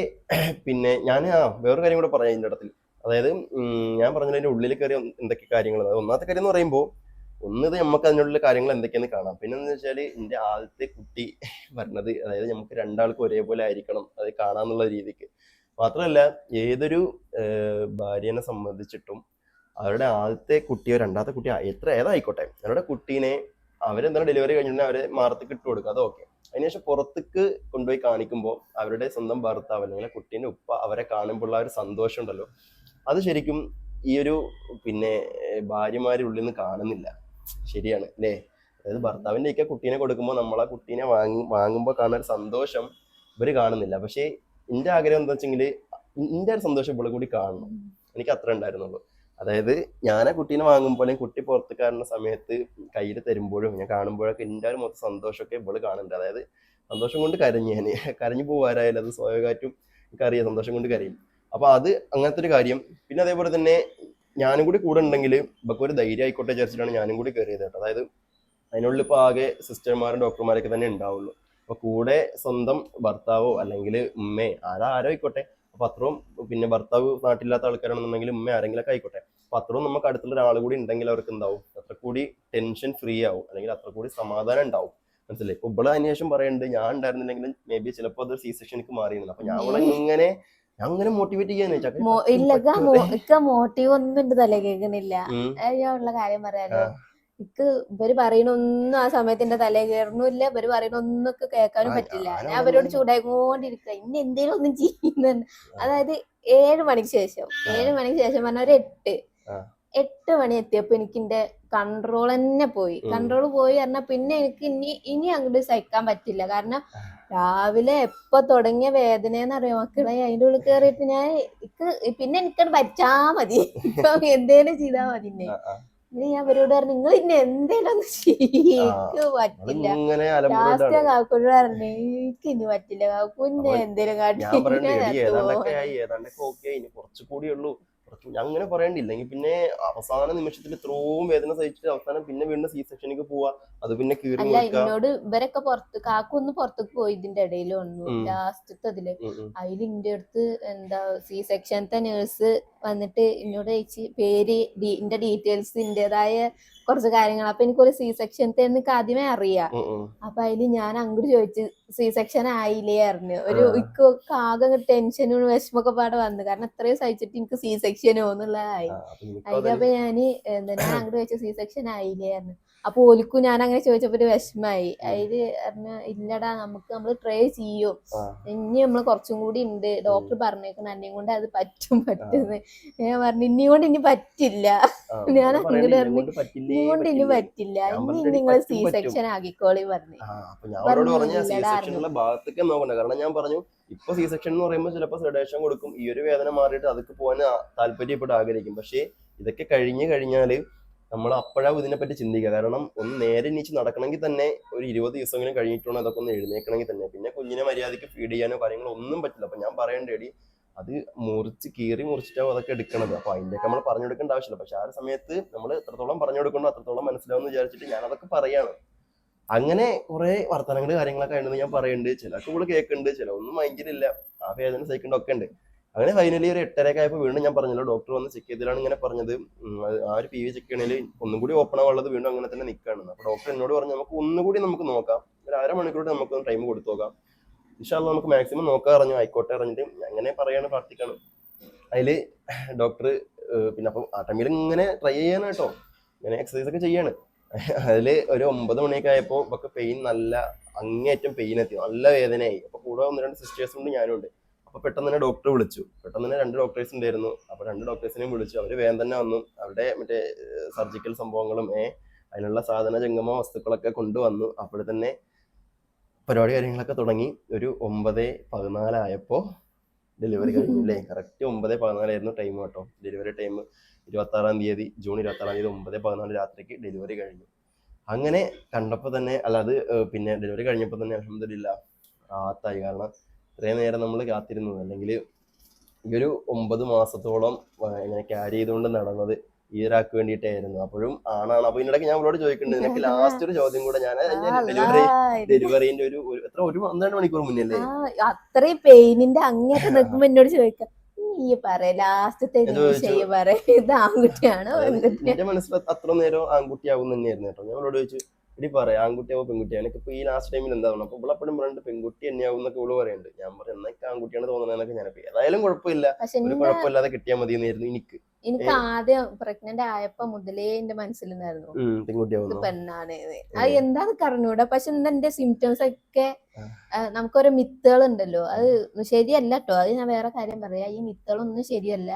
പിന്നെ ഞാൻ ആ വേറൊരു കാര്യം കൂടെ പറയാം ഇതിന്റെ ഇടത്തിൽ. അതായത് ഞാൻ പറഞ്ഞതിന്റെ ഉള്ളിൽ കയറി എന്തൊക്കെ കാര്യങ്ങൾ ഒന്നാമത്തെ കാര്യം എന്ന് പറയുമ്പോൾ ഒന്നത് നമുക്ക് അതിനുള്ള കാര്യങ്ങൾ എന്തൊക്കെയാന്ന് കാണാം. പിന്നെ എന്ന് വെച്ചാൽ എന്റെ ആദ്യത്തെ കുട്ടി വരണത് അതായത് നമുക്ക് രണ്ടാൾക്കും ഒരേപോലെ ആയിരിക്കണം അത് കാണാന്നുള്ള രീതിക്ക്. മാത്രമല്ല ഏതൊരു ഭാര്യനെ സംബന്ധിച്ചിട്ടും അവരുടെ ആദ്യത്തെ കുട്ടിയോ രണ്ടാമത്തെ കുട്ടിയോ എത്ര ഏതായിക്കോട്ടെ അവരുടെ കുട്ടീനെ അവരെന്താണ് ഡെലിവറി കഴിഞ്ഞിട്ടുണ്ടെങ്കിൽ അവരെ മാറത്തേക്ക് ഇട്ട് കൊടുക്കുക അത് ഓക്കെ അതിനുശേഷം പുറത്തേക്ക് കൊണ്ടുപോയി കാണിക്കുമ്പോൾ അവരുടെ സ്വന്തം ഭർത്താവ് അല്ലെങ്കിൽ കുട്ടീന്റെ ഉപ്പ അവരെ കാണുമ്പോൾ ആ ഒരു സന്തോഷം ഉണ്ടല്ലോ. അത് ശരിക്കും ഈ ഒരു പിന്നെ ഭാര്യമാരുള്ളിൽ നിന്ന് കാണുന്നില്ല. ശരിയാണ് അല്ലേ? അതായത് ഭർത്താവിന്റെ ഒക്കെ കുട്ടീനെ കൊടുക്കുമ്പോൾ നമ്മൾ ആ കുട്ടീനെ വാങ്ങി വാങ്ങുമ്പോൾ കാണുന്ന ഒരു സന്തോഷം ഇവർ കാണുന്നില്ല. പക്ഷേ എന്റെ ആഗ്രഹം എന്താ വെച്ചെങ്കിൽ എന്റെ ഒരു സന്തോഷം ഇവിടെ കൂടി കാണണം. എനിക്ക് അത്ര ഉണ്ടായിരുന്നുള്ളൂ. അതായത് ഞാൻ ആ കുട്ടീനെ അല്ലെങ്കിൽ കുട്ടി പുറത്ത് കാണുന്ന സമയത്ത് കയ്യിൽ തരുമ്പോഴും ഞാൻ കാണുമ്പോഴൊക്കെ എന്റെ ഒരു മൊത്തം സന്തോഷമൊക്കെ ഇവൾ കാണുന്നുണ്ട്. അതായത് സന്തോഷം കൊണ്ട് കരഞ്ഞു ഞാൻ കരഞ്ഞു പോവാറായാലും അത് സ്വാഭാവികമായിട്ടും എനിക്കറിയാം സന്തോഷം കൊണ്ട് കരയും. അപ്പൊ അത് അങ്ങനത്തെ ഒരു കാര്യം. പിന്നെ അതേപോലെ തന്നെ ഞാനും കൂടി കൂടെ ഉണ്ടെങ്കിൽ ഇപ്പൊ ഒരു ധൈര്യം ആയിക്കോട്ടെ വിചാരിച്ചിട്ടാണ് ഞാനും കൂടി കയറിയത് കേട്ടോ. അതായത് അതിനുള്ളിൽ ഇപ്പോൾ ആകെ സിസ്റ്റർമാരും ഡോക്ടർമാരൊക്കെ തന്നെ ഉണ്ടാവുള്ളൂ. അപ്പൊ കൂടെ സ്വന്തം ഭർത്താവോ അല്ലെങ്കിൽ ഉമ്മയോ ആരോ ആയിക്കോട്ടെ. അപ്പൊ അത്രയും പിന്നെ ഭർത്താവ് നാട്ടിലില്ലാത്ത ആൾക്കാരാണെന്നുണ്ടെങ്കിൽ ഉമ്മ ആരെങ്കിലൊക്കെ ആയിക്കോട്ടെ. പത്രവും അത്രയും നമുക്ക് അടുത്തുള്ള ഒരാൾ കൂടി ഉണ്ടെങ്കിൽ അവർക്ക് എന്താവും? അത്ര കൂടി ടെൻഷൻ ഫ്രീ ആവും. അല്ലെങ്കിൽ അത്ര കൂടി സമാധാനം ഉണ്ടാവും. മനസ്സിലായി? ഇപ്പൊ ഇവിടെ അതിനുശേഷം പറയുന്നുണ്ട് ഞാൻ ഉണ്ടായിരുന്നില്ലെങ്കിൽ മേ ബി ചിലപ്പോൾ അത് സി സെക്ഷനിക്ക് മാറിയിരുന്നു അപ്പൊ ഞാൻ ഇങ്ങനെ അങ്ങനെ മോട്ടിവേറ്റ് ചെയ്യാന്ന് ഇക്ക മോട്ടീവ് ഒന്നും എന്റെ തല കേൾക്കുന്നില്ല ഞാൻ ഉള്ള കാര്യം പറയാലോ. ആ. ഇക്ക് ഇവർ പറയണൊന്നും ആ സമയത്ത് എന്റെ തലേ കയറണില്ല ഇവർ പറയണൊന്നും ഒക്കെ കേൾക്കാനും പറ്റില്ല. ഞാൻ അവരോട്. ചൂടായിക്കൊണ്ടിരിക്കുക ഇന്ന് എന്തേലും ഒന്നും ചെയ്യുന്നുണ്ട് അതായത് ഏഴ് മണിക്ക് ശേഷം. ഏഴ് മണിക്ക് ശേഷം പറഞ്ഞ ഒരു എട്ട്. എട്ട് മണി എത്തിയപ്പോ എനിക്ക് എന്റെ കൺട്രോൾ തന്നെ പോയി കൺട്രോൾ പോയി പറഞ്ഞാൽ പിന്നെ എനിക്ക് ഇനി ഇനി അങ്ങോട്ട് സഹിക്കാൻ പറ്റില്ല. കാരണം രാവിലെ എപ്പൊ തുടങ്ങിയ വേദന അറിയാം മക്കളെ അതിന്റെ ഉള്ളിൽ കയറിയിട്ട് ഞാൻ പിന്നെ എനിക്കത് പറ്റാ മതി. എന്തേലും ചെയ്താ മതി. ഇനി ഞാൻ അവരോട് പറഞ്ഞു നിങ്ങൾ ഇന്നെ എന്തേലും. എനിക്ക് പറ്റില്ല. ലാസ്റ്റ് കാക്കൂട് പറഞ്ഞു എനിക്ക് ഇനി പറ്റില്ല കാക്കുന്നെ എന്തേലും കാട്ടി അങ്ങനെ പറയണ്ടില്ലെങ്കിൽ പിന്നെ അവസാന നിമിഷത്തിൽ ഇത്രയും വേദന സഹിച്ചിട്ട് അവസാനം പിന്നെ വീണ്ടും സി സെക്ഷനിലേക്ക് പോവാ. അത് പിന്നെ കീറി അല്ല എന്നോട് ഇവരൊക്കെ പുറത്ത് കാക്കു ഒന്ന് പുറത്തേക്ക് പോയി ഇതിന്റെ ഇടയിൽ വന്നു. ലാസ്റ്റത്തെ അതിൽ. അതിൽ ഇന്റെ അടുത്ത് എന്താ സി സെക്ഷനത്തെ നേഴ്സ് വന്നിട്ട് എന്നോട് ചോദിച്ച് പേര് ഇന്റെ ഡീറ്റെയിൽസ് ഇന്റേതായ കുറച്ച് കാര്യങ്ങൾ. അപ്പൊ എനിക്കൊരു സി സെക്ഷനത്തെ എനിക്ക് ആദ്യമേ അറിയാം. അപ്പൊ അതിൽ ഞാൻ അങ്ങോട്ട് ചോദിച്ചു സി സെക്ഷൻ ആയില്ലേ? അറിഞ്ഞു ഒരു ഇക്കൊക്കെ ഇക്ക് ആകെ ടെൻഷനും വിഷമൊക്കെ പാടെ വന്നു. കാരണം അത്രയും സഹിച്ചിട്ട് എനിക്ക് സി സെക്ഷൻ എന്നുള്ളതായി ആ, അപ്പൊ എനിക്കും അതിൽ അതന്നെ. അപ്പൊ ഞാൻ എന്താ ഞാൻ അങ്ങോട്ട് ചോദിച്ചു സി സെക്ഷൻ ആയില്ലേ? പറഞ്ഞു. അപ്പൊ ഓലിക്കു ഞാൻ അങ്ങനെ ചോദിച്ചപ്പോ ഒരു വിഷമായി. അതിൽ പറഞ്ഞ ഇല്ലടാ നമുക്ക് നമ്മൾ ട്രൈ ചെയ്യും. ഇനി നമ്മൾ കുറച്ചും കൂടി ഉണ്ട് ഡോക്ടർ പറഞ്ഞേക്കണം എന്നെയും കൊണ്ട് അത് പറ്റും പറ്റുന്ന്. ഞാൻ പറഞ്ഞു ഇനി കൊണ്ട് ഇനി പറ്റില്ല. ഞാൻ എന്നെ പറഞ്ഞു, ഇനി കൊണ്ട് ഇനി പറ്റില്ല? ഇനി നിങ്ങൾ സി. സെക്ഷൻ ആക്കിക്കോളി പറഞ്ഞു. ഭാഗത്തേക്ക് നോക്കണ്ട. കാരണം ഞാൻ പറഞ്ഞു ഇപ്പൊ സി സെക്ഷൻ എന്ന് പറയുമ്പോൾ ചിലപ്പോൾ സെഡേഷൻ കൊടുക്കും. ഈ ഒരു വേദന മാറിയിട്ട് അതൊക്കെ പോകാൻ താല്പര്യപ്പെട്ട് ആഗ്രഹിക്കും. പക്ഷേ ഇതൊക്കെ കഴിഞ്ഞു കഴിഞ്ഞാൽ നമ്മൾ ഇതിനെ പറ്റി ചിന്തിക്കുക. കാരണം ഒന്ന് നേരെ എണീച്ച് നടക്കണമെങ്കിൽ തന്നെ ഒരു ഇരുപത് ദിവസമെങ്കിലും കഴിഞ്ഞിട്ടാണ് അതൊക്കെ ഒന്ന് എഴുന്നേക്കണമെങ്കിൽ തന്നെ. പിന്നെ കുഞ്ഞിനെ മര്യാദയ്ക്ക് ഫീഡ് ചെയ്യാനോ കാര്യങ്ങളോ ഒന്നും പറ്റില്ല. അപ്പൊ ഞാൻ പറയേണ്ടേടി അത് മുറിച്ച് കീറി മുറിച്ചിട്ടാവും അതൊക്കെ എടുക്കണത്. അപ്പൊ അതിന്റെയൊക്കെ നമ്മൾ പറഞ്ഞു കൊടുക്കേണ്ട ആവശ്യമില്ല. പക്ഷെ ആ ഒരു സമയത്ത് നമ്മൾ എത്രത്തോളം പറഞ്ഞു കൊടുക്കണോ അത്രത്തോളം മനസ്സിലാവും എന്ന് വിചാരിച്ചിട്ട് ഞാൻ അതൊക്കെ പറയാണ്. അങ്ങനെ കുറെ വർത്തമാനങ്ങൾ കാര്യങ്ങളൊക്കെ ഉണ്ടെന്ന് ഞാൻ പറയുന്നുണ്ട് ചിലർക്ക് ഇവിടെ കേൾക്കുന്നുണ്ട് ചില ഒന്നും മൈൻഡിലില്ല ആ വേദന സഹിക്കേണ്ട ഒക്കെ ഉണ്ട്. അങ്ങനെ ഫൈനലി ഒരു എട്ടരയൊക്കെ ആയപ്പോൾ വീണ്ടും ഞാൻ പറഞ്ഞല്ലോ ഡോക്ടർ വന്ന് ചെക്ക് ചെയ്തിട്ടാണ് ഇങ്ങനെ പറഞ്ഞത്. ആ ഒരു പി വി ചെക്ക് ചെയ്യണേൽ ഒന്നും കൂടി ഓപ്പൺ ആവുള്ളത് വീണ്ടും അങ്ങനെ തന്നെ നിൽക്കുകയാണ് അപ്പോൾ ഡോക്ടർ എന്നോട് പറഞ്ഞു നമുക്ക് ഒന്നുകൂടി നമുക്ക് നോക്കാം. ഒരു അരമണിക്കൂർ നമുക്ക് ടൈം കൊടുത്തു നോക്കാം. ഇൻഷാല്ല നമുക്ക് മാക്സിമം നോക്കാൻ പറഞ്ഞു ആയിക്കോട്ടെ അറിഞ്ഞിട്ട് അങ്ങനെ പറയാണ് പ്രാർത്ഥിക്കാണ്. അതിൽ ഡോക്ടർ പിന്നെ അപ്പം ആ ടൈമിൽ ഇങ്ങനെ ട്രൈ ചെയ്യാണ് കേട്ടോ. ഇങ്ങനെ എക്സസൈസ് ഒക്കെ ചെയ്യാണ്. അതിൽ ഒരു ഒമ്പത് മണിയൊക്കെ ആയപ്പോൾ ഒക്കെ പെയിൻ നല്ല അങ്ങേയറ്റം പെയിൻ എത്തി. നല്ല വേദനയായി. അപ്പൊ കൂടെ ഒന്ന് രണ്ട് സിസ്റ്റേഴ്സും ഉണ്ട് ഞാനും ഉണ്ട്. അപ്പൊ പെട്ടെന്ന് തന്നെ ഡോക്ടർ വിളിച്ചു. പെട്ടെന്ന് തന്നെ രണ്ട് ഡോക്ടേഴ്സ് ഉണ്ടായിരുന്നു. അപ്പൊ രണ്ട് ഡോക്ടേഴ്സിനെയും വിളിച്ചു. അവർ വേഗം തന്നെ വന്നു. അവരുടെ മറ്റേ സർജിക്കൽ സംഭവങ്ങളും ഏ അതിനുള്ള സാധന ജംഗമ വസ്തുക്കളൊക്കെ കൊണ്ടുവന്നു. അപ്പോൾ തന്നെ പരിപാടി കാര്യങ്ങളൊക്കെ തുടങ്ങി. ഒരു ഒമ്പത് പതിനാലായപ്പോ ഡെലിവറി കഴിഞ്ഞു അല്ലേ? കറക്റ്റ് ഒമ്പത് പതിനാലായിരുന്നു ടൈം കേട്ടോ. ഡെലിവറി ടൈം ഇരുപത്തി ആറാം തീയതി ജൂൺ ഇരുപത്തി ആറാം തീയതി ഒമ്പത് പതിനാല് രാത്രിക്ക് ഡെലിവറി കഴിഞ്ഞു. അങ്ങനെ കണ്ടപ്പോൾ തന്നെ അല്ല പിന്നെ ഡെലിവറി കഴിഞ്ഞപ്പോൾ തന്നെ അലഹമില്ല റാത്തായി കാരണം ഇത്രയും നേരം നമ്മൾ കാത്തിരുന്നത് അല്ലെങ്കിൽ ഈ ഒരു ഒമ്പത് മാസത്തോളം ഇങ്ങനെ ക്യാരി ചെയ്തുകൊണ്ട് നടന്നത് ഈ ഒരാൾക്ക് വേണ്ടിയിട്ടായിരുന്നു. അപ്പോഴും ആണാണ്. അപ്പൊ ഇതിനിടയ്ക്ക് ഞാൻ അവളോട് ചോദിക്കുന്നുണ്ട് നിനക്ക് ലാസ്റ്റ് ഒരു ചോദ്യം കൂടെ ഞാൻ ഡെലിവറി ഡെലിവറിന്റെ ഒരു എത്ര ഒരു പന്ത്രണ്ട് മണിക്കൂർ മുന്നേ അല്ലേ? അത്രയും പെയിനിന്റെ അങ്ങനെ നിൽക്കുമ്പോ എന്നോട് ചോദിക്കാം നീ പറയ ലാസ്റ്റത്തെ ഇത് നിമിഷം പറയ പറ ഇത് ആൺകുട്ടിയാണോ എന്റെ മനസ്സിൽ അത്ര നേരം ആൺകുട്ടിയാവും തന്നെയായിരുന്നു കേട്ടോ. ഞാൻ അവളോട് ചോദിച്ചു ഇടി പറയാം. ആൺകുട്ടിയാവോ പെൺകുട്ടിയാണ് എനിക്ക് ഇപ്പൊ ഈ ലാസ്റ്റ് ടൈമിൽ എന്താവണം? അപ്പൊ ഇവളെപ്പോഴും പറയുന്നുണ്ട് പെൺകുട്ടി എന്നെയാവും എന്നൊക്കെ ഇവൾ പറയുന്നുണ്ട് ഞാൻ പറഞ്ഞു എന്നൊക്കെ ആൺകുട്ടിയാണ് തോന്നുന്നത് എന്നൊക്കെ ഞാൻ ഏതായാലും കുഴപ്പമില്ല. ഒരു കുഴപ്പമില്ലാതെ കിട്ടിയാൽ മതി എന്നായിരുന്നു എനിക്ക്. എനിക്ക് ആദ്യം പ്രഗ്നന്റ് ആയപ്പോ മുതലേ എന്റെ മനസ്സിലുണ്ടായിരുന്നു പെൺകുട്ടിയാവുന്നു. പെണ്ണാണ് അത് എന്താന്ന് അറിഞ്ഞൂടാ. പക്ഷെ ഇന്ന് എന്റെ സിംറ്റംസ് ഒക്കെ നമുക്കൊരു മിത്തുകൾ ഉണ്ടല്ലോ അത് ശരിയല്ല കേട്ടോ അത് ഞാൻ വേറെ കാര്യം പറയാ. ഈ മിത്തുകളൊന്നും ശരിയല്ല.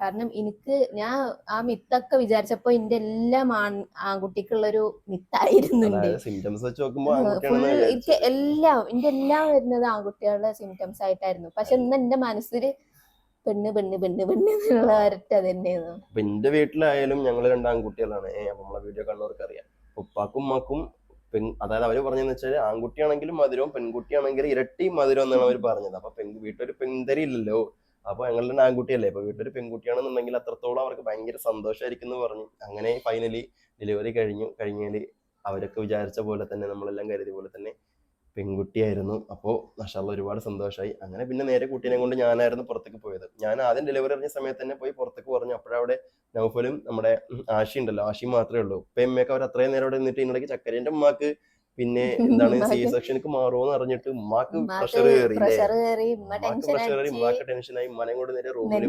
കാരണം എനിക്ക് ഞാൻ ആ മിത്തൊക്കെ വിചാരിച്ചപ്പോ എന്റെ എല്ലാം ആൺ ആൺകുട്ടിക്കുള്ളൊരു മിത്തായിരുന്നുണ്ട് എനിക്ക് എല്ലാം എന്റെ എല്ലാം വരുന്നത് ആൺകുട്ടികളുടെ സിംറ്റംസ് ആയിട്ടായിരുന്നു. പക്ഷെ ഇന്ന് എന്റെ മനസ്സിൽ പെണ്ണ് പെണ്ണ് പെണ്ണ് പെണ്ണ് എന്നുള്ള ഒരൊറ്റ തന്നെയായിരുന്നു. അപ്പൊ എന്റെ വീട്ടിലായാലും ഞങ്ങൾ രണ്ട് അപ്പൊ നമ്മളെ വീഡിയോ കണ്ടവർക്ക് അറിയാം ഉപ്പാക്കും ഉമ്മാക്കും പെൺ അതായത് അവർ പറഞ്ഞെന്ന് വെച്ചാൽ ആൺകുട്ടിയാണെങ്കിലും മധുരവും പെൺകുട്ടിയാണെങ്കിലും ഇരട്ടി മധുരം എന്നാണ് അവർ പറഞ്ഞത്. അപ്പൊ പെൺ വീട്ടിലൊരു പെൺതരി ഇല്ലല്ലോ അപ്പൊ ഞങ്ങളുടെ ആൺകുട്ടിയല്ലേ? അപ്പൊ വീട്ടിലൊരു പെൺകുട്ടിയാണെന്നുണ്ടെങ്കിൽ അത്രത്തോളം അവർക്ക് ഭയങ്കര സന്തോഷമായിരിക്കും എന്ന് പറഞ്ഞു. അങ്ങനെ ഫൈനലി ഡെലിവറി കഴിഞ്ഞു. കഴിഞ്ഞാൽ അവരൊക്കെ വിചാരിച്ച പോലെ തന്നെ നമ്മളെല്ലാം കരുതിയ പോലെ തന്നെ പെൺകുട്ടിയായിരുന്നു. അപ്പോൾ മഷാല്ല ഒരുപാട് സന്തോഷമായി അങ്ങനെ പിന്നെ നേരെ കുട്ടീനെ കൊണ്ട് ഞാനായിരുന്നു പുറത്തേക്ക് പോയത്. ഞാൻ ആദ്യം ഡെലിവറി അറിഞ്ഞ സമയത്ത് തന്നെ പോയി പുറത്തേക്ക് പറഞ്ഞു. അപ്പോഴവിടെ നൗഫലും നമ്മുടെ ആശി ആഷി ഉണ്ടല്ലോ. ആഷി മാത്രമേ ഉള്ളൂ. ഇപ്പം എമ്മയൊക്കെ അവർ അത്രയും നേരം അവിടെ നിന്നിട്ട് ഇതിനിടയ്ക്ക് ചക്കരേന്റെ ഉമ്മാക്ക് പിന്നെ എന്താണ് സി സെക്ഷനിക്ക് മാറുമോന്ന് അറിഞ്ഞിട്ട് ഉമ്മാക്ക് പ്രഷർ കയറി പ്രഷർ കയറി ഉമ്മ ഉമ്മാക്ക് ടെൻഷൻ പ്രഷർ കയറി അടിച്ച് ഉമ്മാക്ക് ടെൻഷനായി ഉമ്മനെ കൊണ്ട് നേരെ റൂമിൽ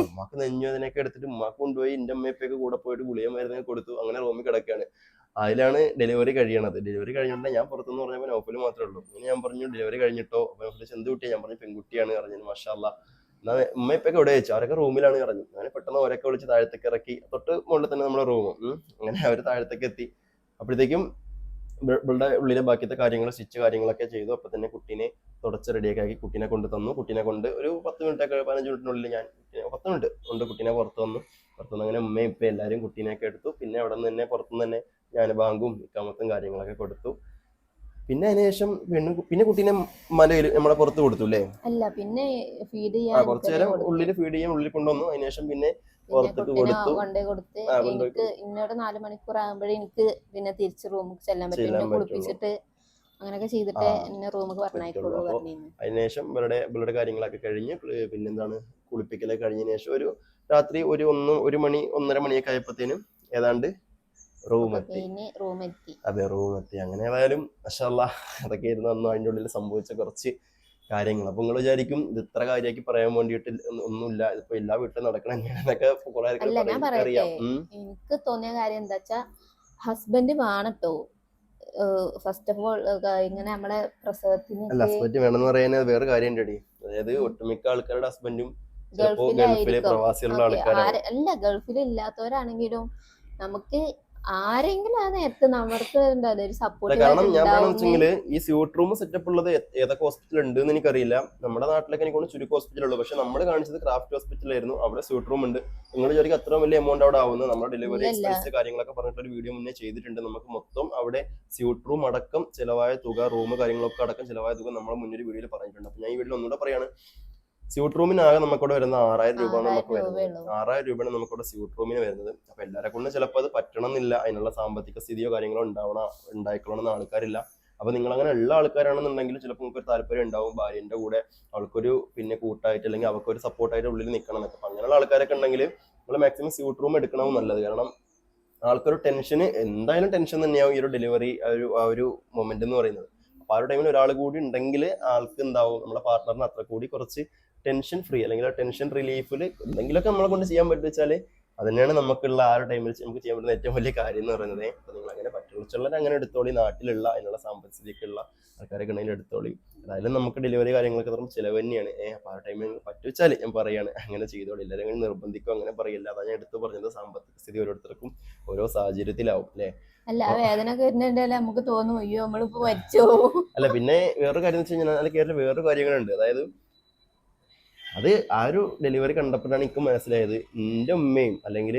ഉമ്മാക്ക് നെഞ്ഞുവേദനയൊക്കെ എടുത്തിട്ട് ഉമ്മാക്ക് കൊണ്ടുപോയി. എന്റെ അമ്മയപ്പൊക്കെ കൂടെ പോയിട്ട് ഗുളിക മരുന്നൊക്കെ കൊടുത്തു. അങ്ങനെ റൂമിൽ കിടക്കുകയാണ് അതിലാണ് ഡെലിവറി കഴിയണത്. ഡെലിവറി കഴിഞ്ഞിട്ട് ഞാൻ പുറത്തുനിന്ന് പറഞ്ഞപ്പോൾ നോഫൽ മാത്രമേ ഉള്ളൂ. ഇങ്ങനെ ഞാൻ പറഞ്ഞു ഡെലിവറി കഴിഞ്ഞിട്ടോ? അപ്പൊ നൗഫൽ ചോദിച്ചു, എന്ത് കുട്ടിയാ? ഞാൻ പറഞ്ഞു പെൺകുട്ടിയാണ്. പറഞ്ഞു മഷാല്ല എന്നാ ഉമ്മയപ്പൊക്കെ ഇവിടെ വെച്ചു. അവരൊക്കെ റൂമിലാണ് പറഞ്ഞു അങ്ങനെ പെട്ടെന്ന് അവരൊക്കെ വിളിച്ച് താഴത്തേക്ക് ഇറക്കി. തൊട്ട് മുകളിൽ തന്നെ നമ്മുടെ റൂമും അങ്ങനെ അവർ താഴത്തേക്ക് എത്തി. അപ്പോഴത്തേക്കും ഇവ- ഇവളുടെ ഉള്ളിലെ ബാക്കിയത്തെ കാര്യങ്ങൾ സ്റ്റിച്ച് കാര്യങ്ങളൊക്കെ ചെയ്തു. അപ്പൊ തന്നെ കുട്ടീനെ തുടച്ച് റെഡിയൊക്കെ ആക്കി കുട്ടീനെ കൊണ്ട് തന്നു. കുട്ടീനെ കൊണ്ട് ഒരു പത്ത് മിനിറ്റ് ഒക്കെ പതിനഞ്ച് മിനിറ്റിനുള്ളിൽ ഞാൻ പത്ത് മിനിറ്റ് കൊണ്ട് കുട്ടീനെ പുറത്ത് വന്നു പുറത്ത് വന്ന് അങ്ങനെ ഉമ്മയും ഇപ്പം എല്ലാവരും കുട്ടീനെയൊക്കെ എടുത്തു. പിന്നെ അവിടെ നിന്ന് തന്നെ പുറത്തുനിന്ന് തന്നെ ഞാൻ ബാങ്കും ഇക്കാമത്തും കാര്യങ്ങളൊക്കെ കൊടുത്തു. പിന്നെ അതിനുശേഷം പെണ്ണു പിന്നെ കുട്ടീനെ മലയിൽ നമ്മളെ പുറത്ത് കൊടുത്തു അല്ലേ? അല്ല പിന്നെ ഫീഡ് ചെയ്യാൻ കുറച്ചു നേരം ഉള്ളിൽ ഫീഡ് ചെയ്യാൻ ഉള്ളിൽ കൊണ്ടുവന്നു. അതിനുശേഷം പിന്നെ പിന്നെ പുറത്തേക്ക് കൊടുത്തു. കൊടുത്ത് എനിക്ക് ഇന്നോട് നാല് മണിക്കൂർ ആകുമ്പോഴേ എനിക്ക് പിന്നെ തിരിച്ച് റൂമിൽ ചെല്ലാൻ പറ്റും. കുളിപ്പിച്ചിട്ട് അങ്ങനെയൊക്കെ ചെയ്തിട്ട് എന്നെ റൂമിൽ പറഞ്ഞയക്കുള്ളൂ അതിനുശേഷം ഇവരുടെ ഇവരുടെ കാര്യങ്ങളൊക്കെ കഴിഞ്ഞ് പിന്നെന്താണ് കുളിപ്പിക്കലൊക്കെ കഴിഞ്ഞതിന് ശേഷം ഒരു രാത്രി ഒരു ഒന്ന് ഒരു മണി ഒന്നര മണിയൊക്കെ ആയപ്പോഴത്തേനും ഏതാണ്ട് റൂമെത്തി അതെ റൂമെത്തി അങ്ങനെ ഏതായാലും മഷാല്ല അതൊക്കെയായിരുന്നു അന്ന് അതിന്റെ ഉള്ളിൽ സംഭവിച്ച കുറച്ച് കാര്യങ്ങൾ. അപ്പൊ നിങ്ങൾ വിചാരിക്കും ഇത് ഇത്ര കാര്യമാക്കി പറയാൻ വേണ്ടിയിട്ട് ഒന്നുമില്ല. ഇപ്പൊ എല്ലാ വീട്ടിലും നടക്കണം എന്നൊക്കെ അറിയാം എനിക്ക് തോന്നിയ കാര്യം എന്താ വെച്ചാ ഹസ്ബൻഡ് വേണട്ടോ ഫസ്റ്റ് ഓഫ് ഓൾ ഇങ്ങനെ നമ്മളെ പ്രസവത്തിന് അല്ല ഹസ്ബൻഡ് വേണമെന്ന് പറയുന്നത് വേറെ കാര്യം ഉണ്ട് അതായത് ഒട്ടുമിക്ക ആൾക്കാരുടെ ഹസ്ബൻഡും ചിലപ്പോ ഗൾഫിലെ ആൾക്കാരാണ് അല്ല ഗൾഫിൽ ഇല്ലാത്തവരാണെങ്കിലും നമുക്ക് ആരെങ്കിലും ആ നേരത്ത് നമ്മൾക്ക് ഒരു സപ്പോർട്ട് കാരണം ഞാൻ പറയണെന്ന് വെച്ചെങ്കിൽ ഈ സ്യൂട്ട് റൂം സെറ്റപ്പ് ഉള്ളത് ഏതൊക്കെ ഹോസ്പിറ്റൽ ഉണ്ട് എന്ന് എനിക്കറിയില്ല. നമ്മുടെ നാട്ടിലൊക്കെ എനിക്ക് ചുരുക്കം ഹോസ്പിറ്റൽ ഉള്ളൂ. പക്ഷെ നമ്മൾ കാണിച്ചത് ക്രാഫ്റ്റ് ഹോസ്പിറ്റലായിരുന്നു അവിടെ സ്യൂട്ട് റൂം ഉണ്ട്. നിങ്ങൾ ചോദിക്കും അത്ര വലിയ എമൗണ്ട് അവിടെ ആവുന്നു നമ്മുടെ ഡെലിവറി. എക്സ്പെൻസ് കാര്യങ്ങളൊക്കെ പറഞ്ഞിട്ട് ഒരു വീഡിയോ മുന്നേ ചെയ്തിട്ടുണ്ട്. നമുക്ക് മൊത്തം അവിടെ സ്യൂട്ട് റൂം അടക്കം ചിലവായ തുക റൂം കാര്യങ്ങളൊക്കെ അടക്കം ചിലവായ തുക നമ്മൾ മുന്നൊരു വീഡിയോയിൽ പറഞ്ഞിട്ടുണ്ട്. അപ്പൊ ഞാൻ ഈ വീഡിയോ ഒന്നുകൂടെ പറയാണ്. സ്യൂട്ട് റൂമിനാകെ നമുക്കിവിടെ വരുന്ന ആറായിരം രൂപയാണ് നമുക്ക് ആറായിരം വരുന്നത്. ആറായിരം രൂപയാണ് നമുക്കിവിടെ സ്യൂട്ട് റൂമിന് വരുന്നത്. അപ്പൊ എല്ലാരെ കൊണ്ടും ചിലപ്പോൾ അത് പറ്റണം എന്നില്ല അതിനുള്ള സാമ്പത്തിക സ്ഥിതിയോ കാര്യങ്ങളോ ഉണ്ടാവണ ഉണ്ടായിക്കൊള്ളണമെന്ന് ആൾക്കാരില്ല. അപ്പൊ നിങ്ങൾ അങ്ങനെ ഉള്ള ആൾക്കാരാണെന്നുണ്ടെങ്കിൽ ചിലപ്പോൾ നിങ്ങൾക്ക് ഒരു താല്പര്യം ഉണ്ടാവും. ഭാര്യന്റെ കൂടെ അവൾക്കൊരു പിന്നെ കൂട്ടായിട്ട് അല്ലെങ്കിൽ അവൾക്കൊരു സപ്പോർട്ടായിട്ട് ഉള്ളിൽ നിൽക്കണം എന്നൊക്കെ. അപ്പൊ അങ്ങനെയുള്ള ആൾക്കാരൊക്കെ ഉണ്ടെങ്കിൽ നമ്മൾ മാക്സിമം സ്യൂട്ട് റൂം എടുക്കണം നല്ലത്. കാരണം ആൾക്കൊരു ടെൻഷന് എന്തായാലും ടെൻഷൻ തന്നെയാവും ഈ ഒരു ഡെലിവറി ആ ഒരു ആ ഒരു മൊമെന്റ് എന്ന് പറയുന്നത്. അപ്പൊ ആ ഒരു ടൈമിൽ ഒരാൾ കൂടി ഉണ്ടെങ്കിൽ ആൾക്ക് എന്താവും? നമ്മുടെ പാർട്ട്ണറിന് അത്ര കൂടി കുറച്ച് ടെൻഷൻ ഫ്രീ അല്ലെങ്കിൽ ആ ടെൻഷൻ റിലീഫിൽ എന്തെങ്കിലുമൊക്കെ നമ്മളെ കൊണ്ട് ചെയ്യാൻ പറ്റും വെച്ചാൽ അത് തന്നെയാണ് നമുക്കുള്ള ആ ഒരു ടൈമിൽ നമുക്ക് ചെയ്യാൻ പറ്റുന്ന ഏറ്റവും വലിയ കാര്യം എന്ന് പറയുന്നത്. അപ്പോൾ നിങ്ങൾ അങ്ങനെ പറ്റുള്ളവർ അങ്ങനെ എടുത്തോളി. നാട്ടിലുള്ള അതിനുള്ള സാമ്പത്തികതയ്ക്കുള്ള ആൾക്കാരൊക്കെ ഉണ്ടെങ്കിൽ എടുത്തോളി. അതായാലും നമുക്ക് ഡെലിവറി കാര്യങ്ങളൊക്കെ പറയുമ്പോൾ ചിലവ് തന്നെയാണ്. ഏഹ് അപ്പോൾ ആ ടൈമിൽ പറ്റുവെച്ചാൽ ഞാൻ പറയുകയാണ് അങ്ങനെ ചെയ്തോളി. എല്ലാവരും നിർബന്ധിക്കും അങ്ങനെ പറയില്ല. അതാണ് ഞാൻ എടുത്തു പറഞ്ഞത് സാമ്പത്തിക സ്ഥിതി ഓരോരുത്തർക്കും ഓരോ സാഹചര്യത്തിലാവും അല്ലേ? അല്ല വേദന നമുക്ക് തോന്നും അയ്യോ നമ്മളിപ്പോ മരിച്ചോ? അല്ല പിന്നെ വേറൊരു കാര്യം എന്ന് വെച്ച് കഴിഞ്ഞാൽ കേരളത്തിൽ വേറൊരു കാര്യങ്ങളുണ്ട്. അതായത് അത് ആ ഒരു ഡെലിവറി കണ്ടപ്പോഴാണ് എനിക്ക് മനസ്സിലായത്. എന്റെ ഉമ്മയും അല്ലെങ്കിൽ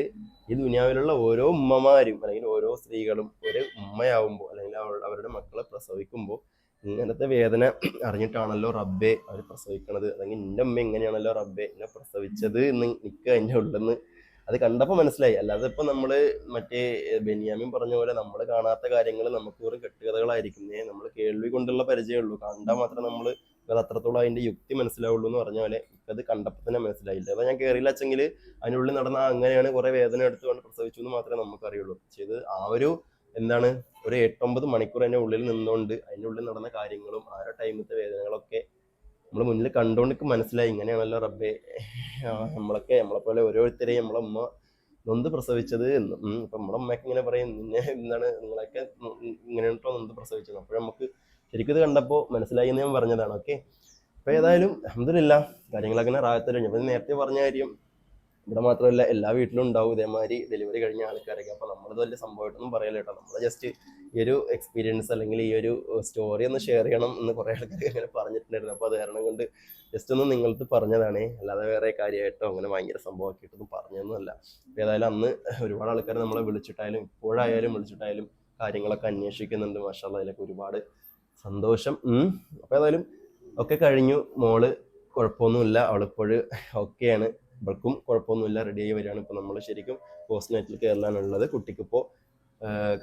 ഈ ദുനിയാവിലുള്ള ഓരോ ഉമ്മമാരും അല്ലെങ്കിൽ ഓരോ സ്ത്രീകളും ഒരു ഉമ്മയാവുമ്പോൾ അല്ലെങ്കിൽ അവ- അവരുടെ മക്കളെ പ്രസവിക്കുമ്പോൾ ഇങ്ങനത്തെ വേദന അറിഞ്ഞിട്ടാണല്ലോ റബ്ബെ അവർ പ്രസവിക്കണത്. അല്ലെങ്കിൽ എന്റെ ഉമ്മ എങ്ങനെയാണല്ലോ റബ്ബെ എന്നെ പ്രസവിച്ചത് എന്ന് നിൽക്കുക അതിന്റെ ഉള്ളെന്ന് അത് കണ്ടപ്പോൾ മനസ്സിലായി. അല്ലാതെ ഇപ്പം നമ്മൾ മറ്റേ ബെന്യാമിൻ പറഞ്ഞ പോലെ നമ്മൾ കാണാത്ത കാര്യങ്ങൾ നമുക്ക് വെറും കെട്ടുകഥകളായിരിക്കും നമ്മൾ കേൾവി കൊണ്ടുള്ള പരിചയമുള്ളൂ കണ്ടാൽ മാത്രം നമ്മൾ അത് അത്രത്തോളം അതിന്റെ യുക്തി മനസ്സിലാവുള്ളൂ എന്ന് പറഞ്ഞ പോലെ അത് കണ്ടപ്പോൾ തന്നെ മനസ്സിലായില്ല. അതാ ഞാൻ കയറിയില്ല വെച്ചെങ്കിൽ അതിനുള്ളിൽ നടന്ന അങ്ങനെയാണ് കുറെ വേദന എടുത്തുകൊണ്ട് പ്രസവിച്ചു എന്ന് മാത്രമേ നമുക്ക് അറിയുള്ളൂ. പക്ഷേ ഇത് ആ ഒരു എന്താണ് ഒരു എട്ടൊമ്പത് മണിക്കൂർ അതിന്റെ ഉള്ളിൽ നിന്നുകൊണ്ട് അതിന്റെ ഉള്ളിൽ നടന്ന കാര്യങ്ങളും ആ ഒരു ടൈമത്തെ വേദനകളൊക്കെ നമ്മൾ മുന്നിൽ കണ്ടുകൊണ്ട് മനസ്സിലായി. ഇങ്ങനെയാണല്ലോ റബ്ബെ. നമ്മളൊക്കെ നമ്മളെ പോലെ ഓരോരുത്തരെയും നമ്മളെ ഉമ്മ നൊന്ത് പ്രസവിച്ചത് എന്ന്. ഇപ്പൊ നമ്മുടെ ഉമ്മയൊക്കെ ഇങ്ങനെ പറയും. നിന്നെ എന്താണ് നിങ്ങളൊക്കെ ഇങ്ങനെ നൊന്ത് പ്രസവിച്ചത്? അപ്പോൾ നമുക്ക് ശരിക്കും ഇത് കണ്ടപ്പോൾ മനസ്സിലായി എന്ന് ഞാൻ പറഞ്ഞതാണ് ഓക്കെ അപ്പോൾ ഏതായാലും അഹമ്മദില്ല കാര്യങ്ങളൊക്കെ ഇങ്ങനെ ഞാൻ നേരത്തെ പറഞ്ഞ കാര്യം ഇവിടെ മാത്രമല്ല എല്ലാ വീട്ടിലും ഉണ്ടാവും ഇതേമാതിരി ഡെലിവറി കഴിഞ്ഞ ആൾക്കാരൊക്കെ. അപ്പോൾ നമ്മളത് വലിയ സംഭവമായിട്ടൊന്നും പറയല കേട്ടോ. നമ്മൾ ജസ്റ്റ് ഈ ഒരു എക്സ്പീരിയൻസ് അല്ലെങ്കിൽ ഈ ഒരു സ്റ്റോറി ഒന്ന് ഷെയർ ചെയ്യണം എന്ന് കുറേ ആൾക്കാർ അങ്ങനെ പറഞ്ഞിട്ടുണ്ടായിരുന്നു. അപ്പോൾ അത് കാരണം കൊണ്ട് ജസ്റ്റ് ഒന്ന് നിങ്ങൾക്ക് പറഞ്ഞതാണേ. അല്ലാതെ വേറെ കാര്യമായിട്ടോ അങ്ങനെ ഭയങ്കര സംഭവമാക്കിയിട്ടൊന്നും പറഞ്ഞതൊന്നുമല്ല അപ്പോൾ ഏതായാലും അന്ന് ഒരുപാട് ആൾക്കാർ നമ്മളെ വിളിച്ചിട്ടായാലും ഇപ്പോഴായാലും വിളിച്ചിട്ടായാലും കാര്യങ്ങളൊക്കെ അന്വേഷിക്കുന്നുണ്ട്. മാഷാല്ല അതിലൊക്കെ ഒരുപാട് സന്തോഷം. ഉം. അപ്പൊ ഏതായാലും ഒക്കെ കഴിഞ്ഞു. മോൾ കുഴപ്പമൊന്നുമില്ല. അവളിപ്പോഴ് ഓക്കെയാണ് ഇവൾക്കും കുഴപ്പമൊന്നുമില്ല. റെഡിയായി വരികയാണ് ഇപ്പൊ നമ്മൾ ശരിക്കും പോസ്റ്റ് നൈറ്റിൽ കയറലാണുള്ളത് കുട്ടിക്ക് ഇപ്പോൾ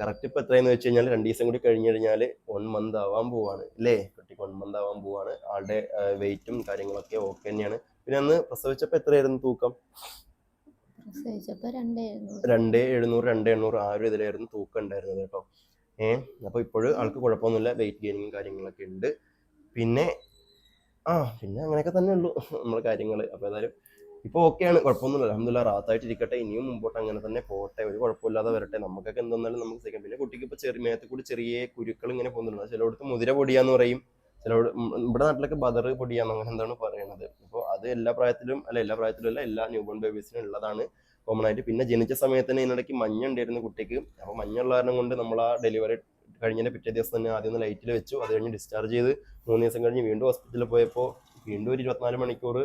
കറക്റ്റ് ഇപ്പൊ എത്രയെന്ന് വെച്ച് കഴിഞ്ഞാൽ രണ്ട് ദിവസം കൂടി കഴിഞ്ഞു കഴിഞ്ഞാൽ വൺ മന്ത് ആവാൻ പോവാണ്. അല്ലേ കുട്ടിക്ക് വൺ മന്ത് ആവാൻ പോവാണ്. ആളുടെ വെയിറ്റും കാര്യങ്ങളൊക്കെ ഓക്കെ തന്നെയാണ്. പിന്നെ അന്ന് പ്രസവിച്ചപ്പോൾ എത്രയായിരുന്നു തൂക്കം? രണ്ട് എഴുന്നൂറ് രണ്ട് എണ്ണൂറ് ആ ഒരു ഇതിലായിരുന്നു തൂക്കം ഉണ്ടായിരുന്നത് കേട്ടോ. ഏഹ് അപ്പോൾ ഇപ്പോഴും ആൾക്ക് കുഴപ്പമൊന്നുമില്ല. വെയിറ്റ് ഗെയിനിങ്ങും കാര്യങ്ങളൊക്കെ ഉണ്ട്. പിന്നെ ആ പിന്നെ അങ്ങനെയൊക്കെ തന്നെ ഉള്ളൂ നമ്മളെ കാര്യങ്ങൾ അപ്പോൾ ഏതായാലും ഇപ്പോൾ ഓക്കെയാണ്. കുഴപ്പമൊന്നുമില്ല. അഹമ്മദില്ല റാത്തായിട്ട് ഇരിക്കട്ടെ. ഇനിയും മുമ്പോട്ട് അങ്ങനെ തന്നെ പോട്ടെ. ഒരു കുഴപ്പമില്ലാതെ വരട്ടെ. നമുക്കൊക്കെ എന്തെന്നാലും നമുക്ക് സഹിക്കാം പിന്നെ കുട്ടിക്ക് ഇപ്പോൾ ചെറിയ മേത്ത് കൂടി ചെറിയ കുരുക്കൾ ഇങ്ങനെ പോകുന്നുണ്ട്. ചിലയിടത്ത് മുതിര പൊടിയാന്ന് പറയും. ചിലവിടെ ഇവിടെ നാട്ടിലൊക്കെ ബദർ പൊടിയാന്ന് അങ്ങനെ എന്താണ് പറയുന്നത് അപ്പോൾ അത് എല്ലാ പ്രായത്തിലും അല്ല എല്ലാ പ്രായത്തിലും അല്ല എല്ലാ ന്യൂബോൺ ബേബീസിനും ഉള്ളതാണ്. കോമൺ ആയിട്ട്. പിന്നെ ജനിച്ച സമയത്ത് തന്നെ ഇതിനിടയ്ക്ക് മഞ്ഞ ഉണ്ടായിരുന്നു കുട്ടിക്ക്. അപ്പോൾ മഞ്ഞുള്ള കാരണം കൊണ്ട് നമ്മൾ ആ ഡെലിവറി കഴിഞ്ഞതിന്റെ പിറ്റേ ദിവസം തന്നെ ആദ്യം ഒന്ന് ലൈറ്റിൽ വെച്ചു. അത് കഴിഞ്ഞ് ഡിസ്ചാർജ് ചെയ്ത് മൂന്ന് ദിവസം കഴിഞ്ഞ് വീണ്ടും ഹോസ്പിറ്റലിൽ പോയപ്പോൾ വീണ്ടും ഒരു ഇരുപത്തിനാല് മണിക്കൂർ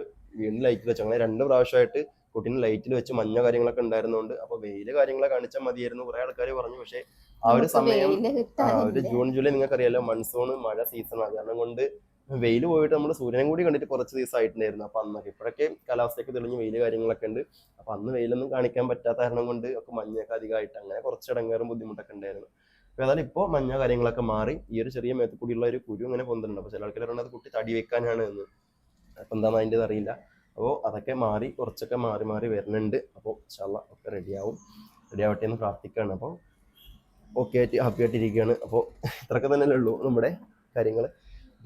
വീണ്ടും ലൈറ്റിൽ വെച്ചു. അങ്ങനെ രണ്ട് പ്രാവശ്യമായിട്ട് കുട്ടീനെ ലൈറ്റിൽ വെച്ച് മഞ്ഞ കാര്യങ്ങളൊക്കെ ഉണ്ടായിരുന്നുകൊണ്ട് അപ്പോൾ വെയിൽ കാര്യങ്ങളെ കാണിച്ചാൽ മതിയായിരുന്നു. കുറെ ആൾക്കാർ പറഞ്ഞു. പക്ഷേ ആ ഒരു സമയം ആ ഒരു ജൂൺ ജൂലൈ നിങ്ങൾക്കറിയാലോ മൺസൂൺ മഴ സീസൺ കാരണം കൊണ്ട് വെയിൽ പോയിട്ട് നമ്മൾ സൂര്യനെ കൂടി കണ്ടിട്ട് കുറച്ച് ദിവസമായിട്ടുണ്ടായിരുന്നു അപ്പൊ അന്നൊക്കെ ഇപ്പോഴൊക്കെ കാലാവസ്ഥയൊക്കെ തെളിഞ്ഞ് വെയിൽ കാര്യങ്ങളൊക്കെ ഉണ്ട്. അപ്പൊ അന്ന് വെയിലൊന്നും കാണിക്കാൻ പറ്റാത്ത കാരണം കൊണ്ട് ഒക്കെ മഞ്ഞൊക്കെ അധികമായിട്ട് അങ്ങനെ കുറച്ച് ഇടങ്ങേറും ബുദ്ധിമുട്ടൊക്കെ ഉണ്ടായിരുന്നു. അപ്പൊ ഏതായാലും ഇപ്പോൾ മഞ്ഞ കാര്യങ്ങളൊക്കെ മാറി ഈ ഒരു ചെറിയ മേത്ത് കൂടിയുള്ള ഒരു കുരു ഇങ്ങനെ പോകുന്നുണ്ട് അപ്പൊ ചില ആൾക്കാർ പറഞ്ഞത് കുട്ടി തടി വെക്കാനാണ് എന്ന്. അപ്പൊ എന്താണെന്ന് അതിന്റെ അറിയില്ല. അപ്പോൾ അതൊക്കെ മാറി കുറച്ചൊക്കെ മാറി മാറി വരുന്നുണ്ട്. അപ്പോൾ ഇൻഷാല്ല ഒക്കെ റെഡിയാവും റെഡി ആവട്ടെ എന്ന് പ്രാർത്ഥിക്കുകയാണ് അപ്പോൾ ഓക്കെ ആയിട്ട് ഹാപ്പി ആയിട്ടിരിക്കുകയാണ് അപ്പോൾ ഇത്രയൊക്കെ തന്നെയല്ലേ ഉള്ളൂ നമ്മുടെ കാര്യങ്ങൾ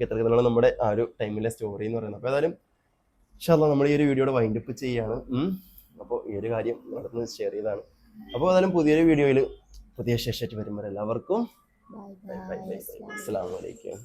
ഇത്രയൊക്കെ തന്നെയാണ് നമ്മുടെ ആ ഒരു ടൈമിലെ സ്റ്റോറി എന്ന് പറയുന്നത്. അപ്പോൾ ഏതായാലും ഇഷ്ടമല്ല നമ്മൾ ഈ ഒരു വീഡിയോയുടെ വൈൻഡപ്പ് ചെയ്യാണ്. അപ്പോൾ ഈ ഒരു കാര്യം നടന്ന് ഷെയർ ചെയ്തതാണ് അപ്പോൾ ഏതായാലും പുതിയൊരു വീഡിയോയിൽ പുതിയ ശേഷമായിട്ട് വരുമ്പോൾ എല്ലാവർക്കും അസ്സാം വലൈക്കും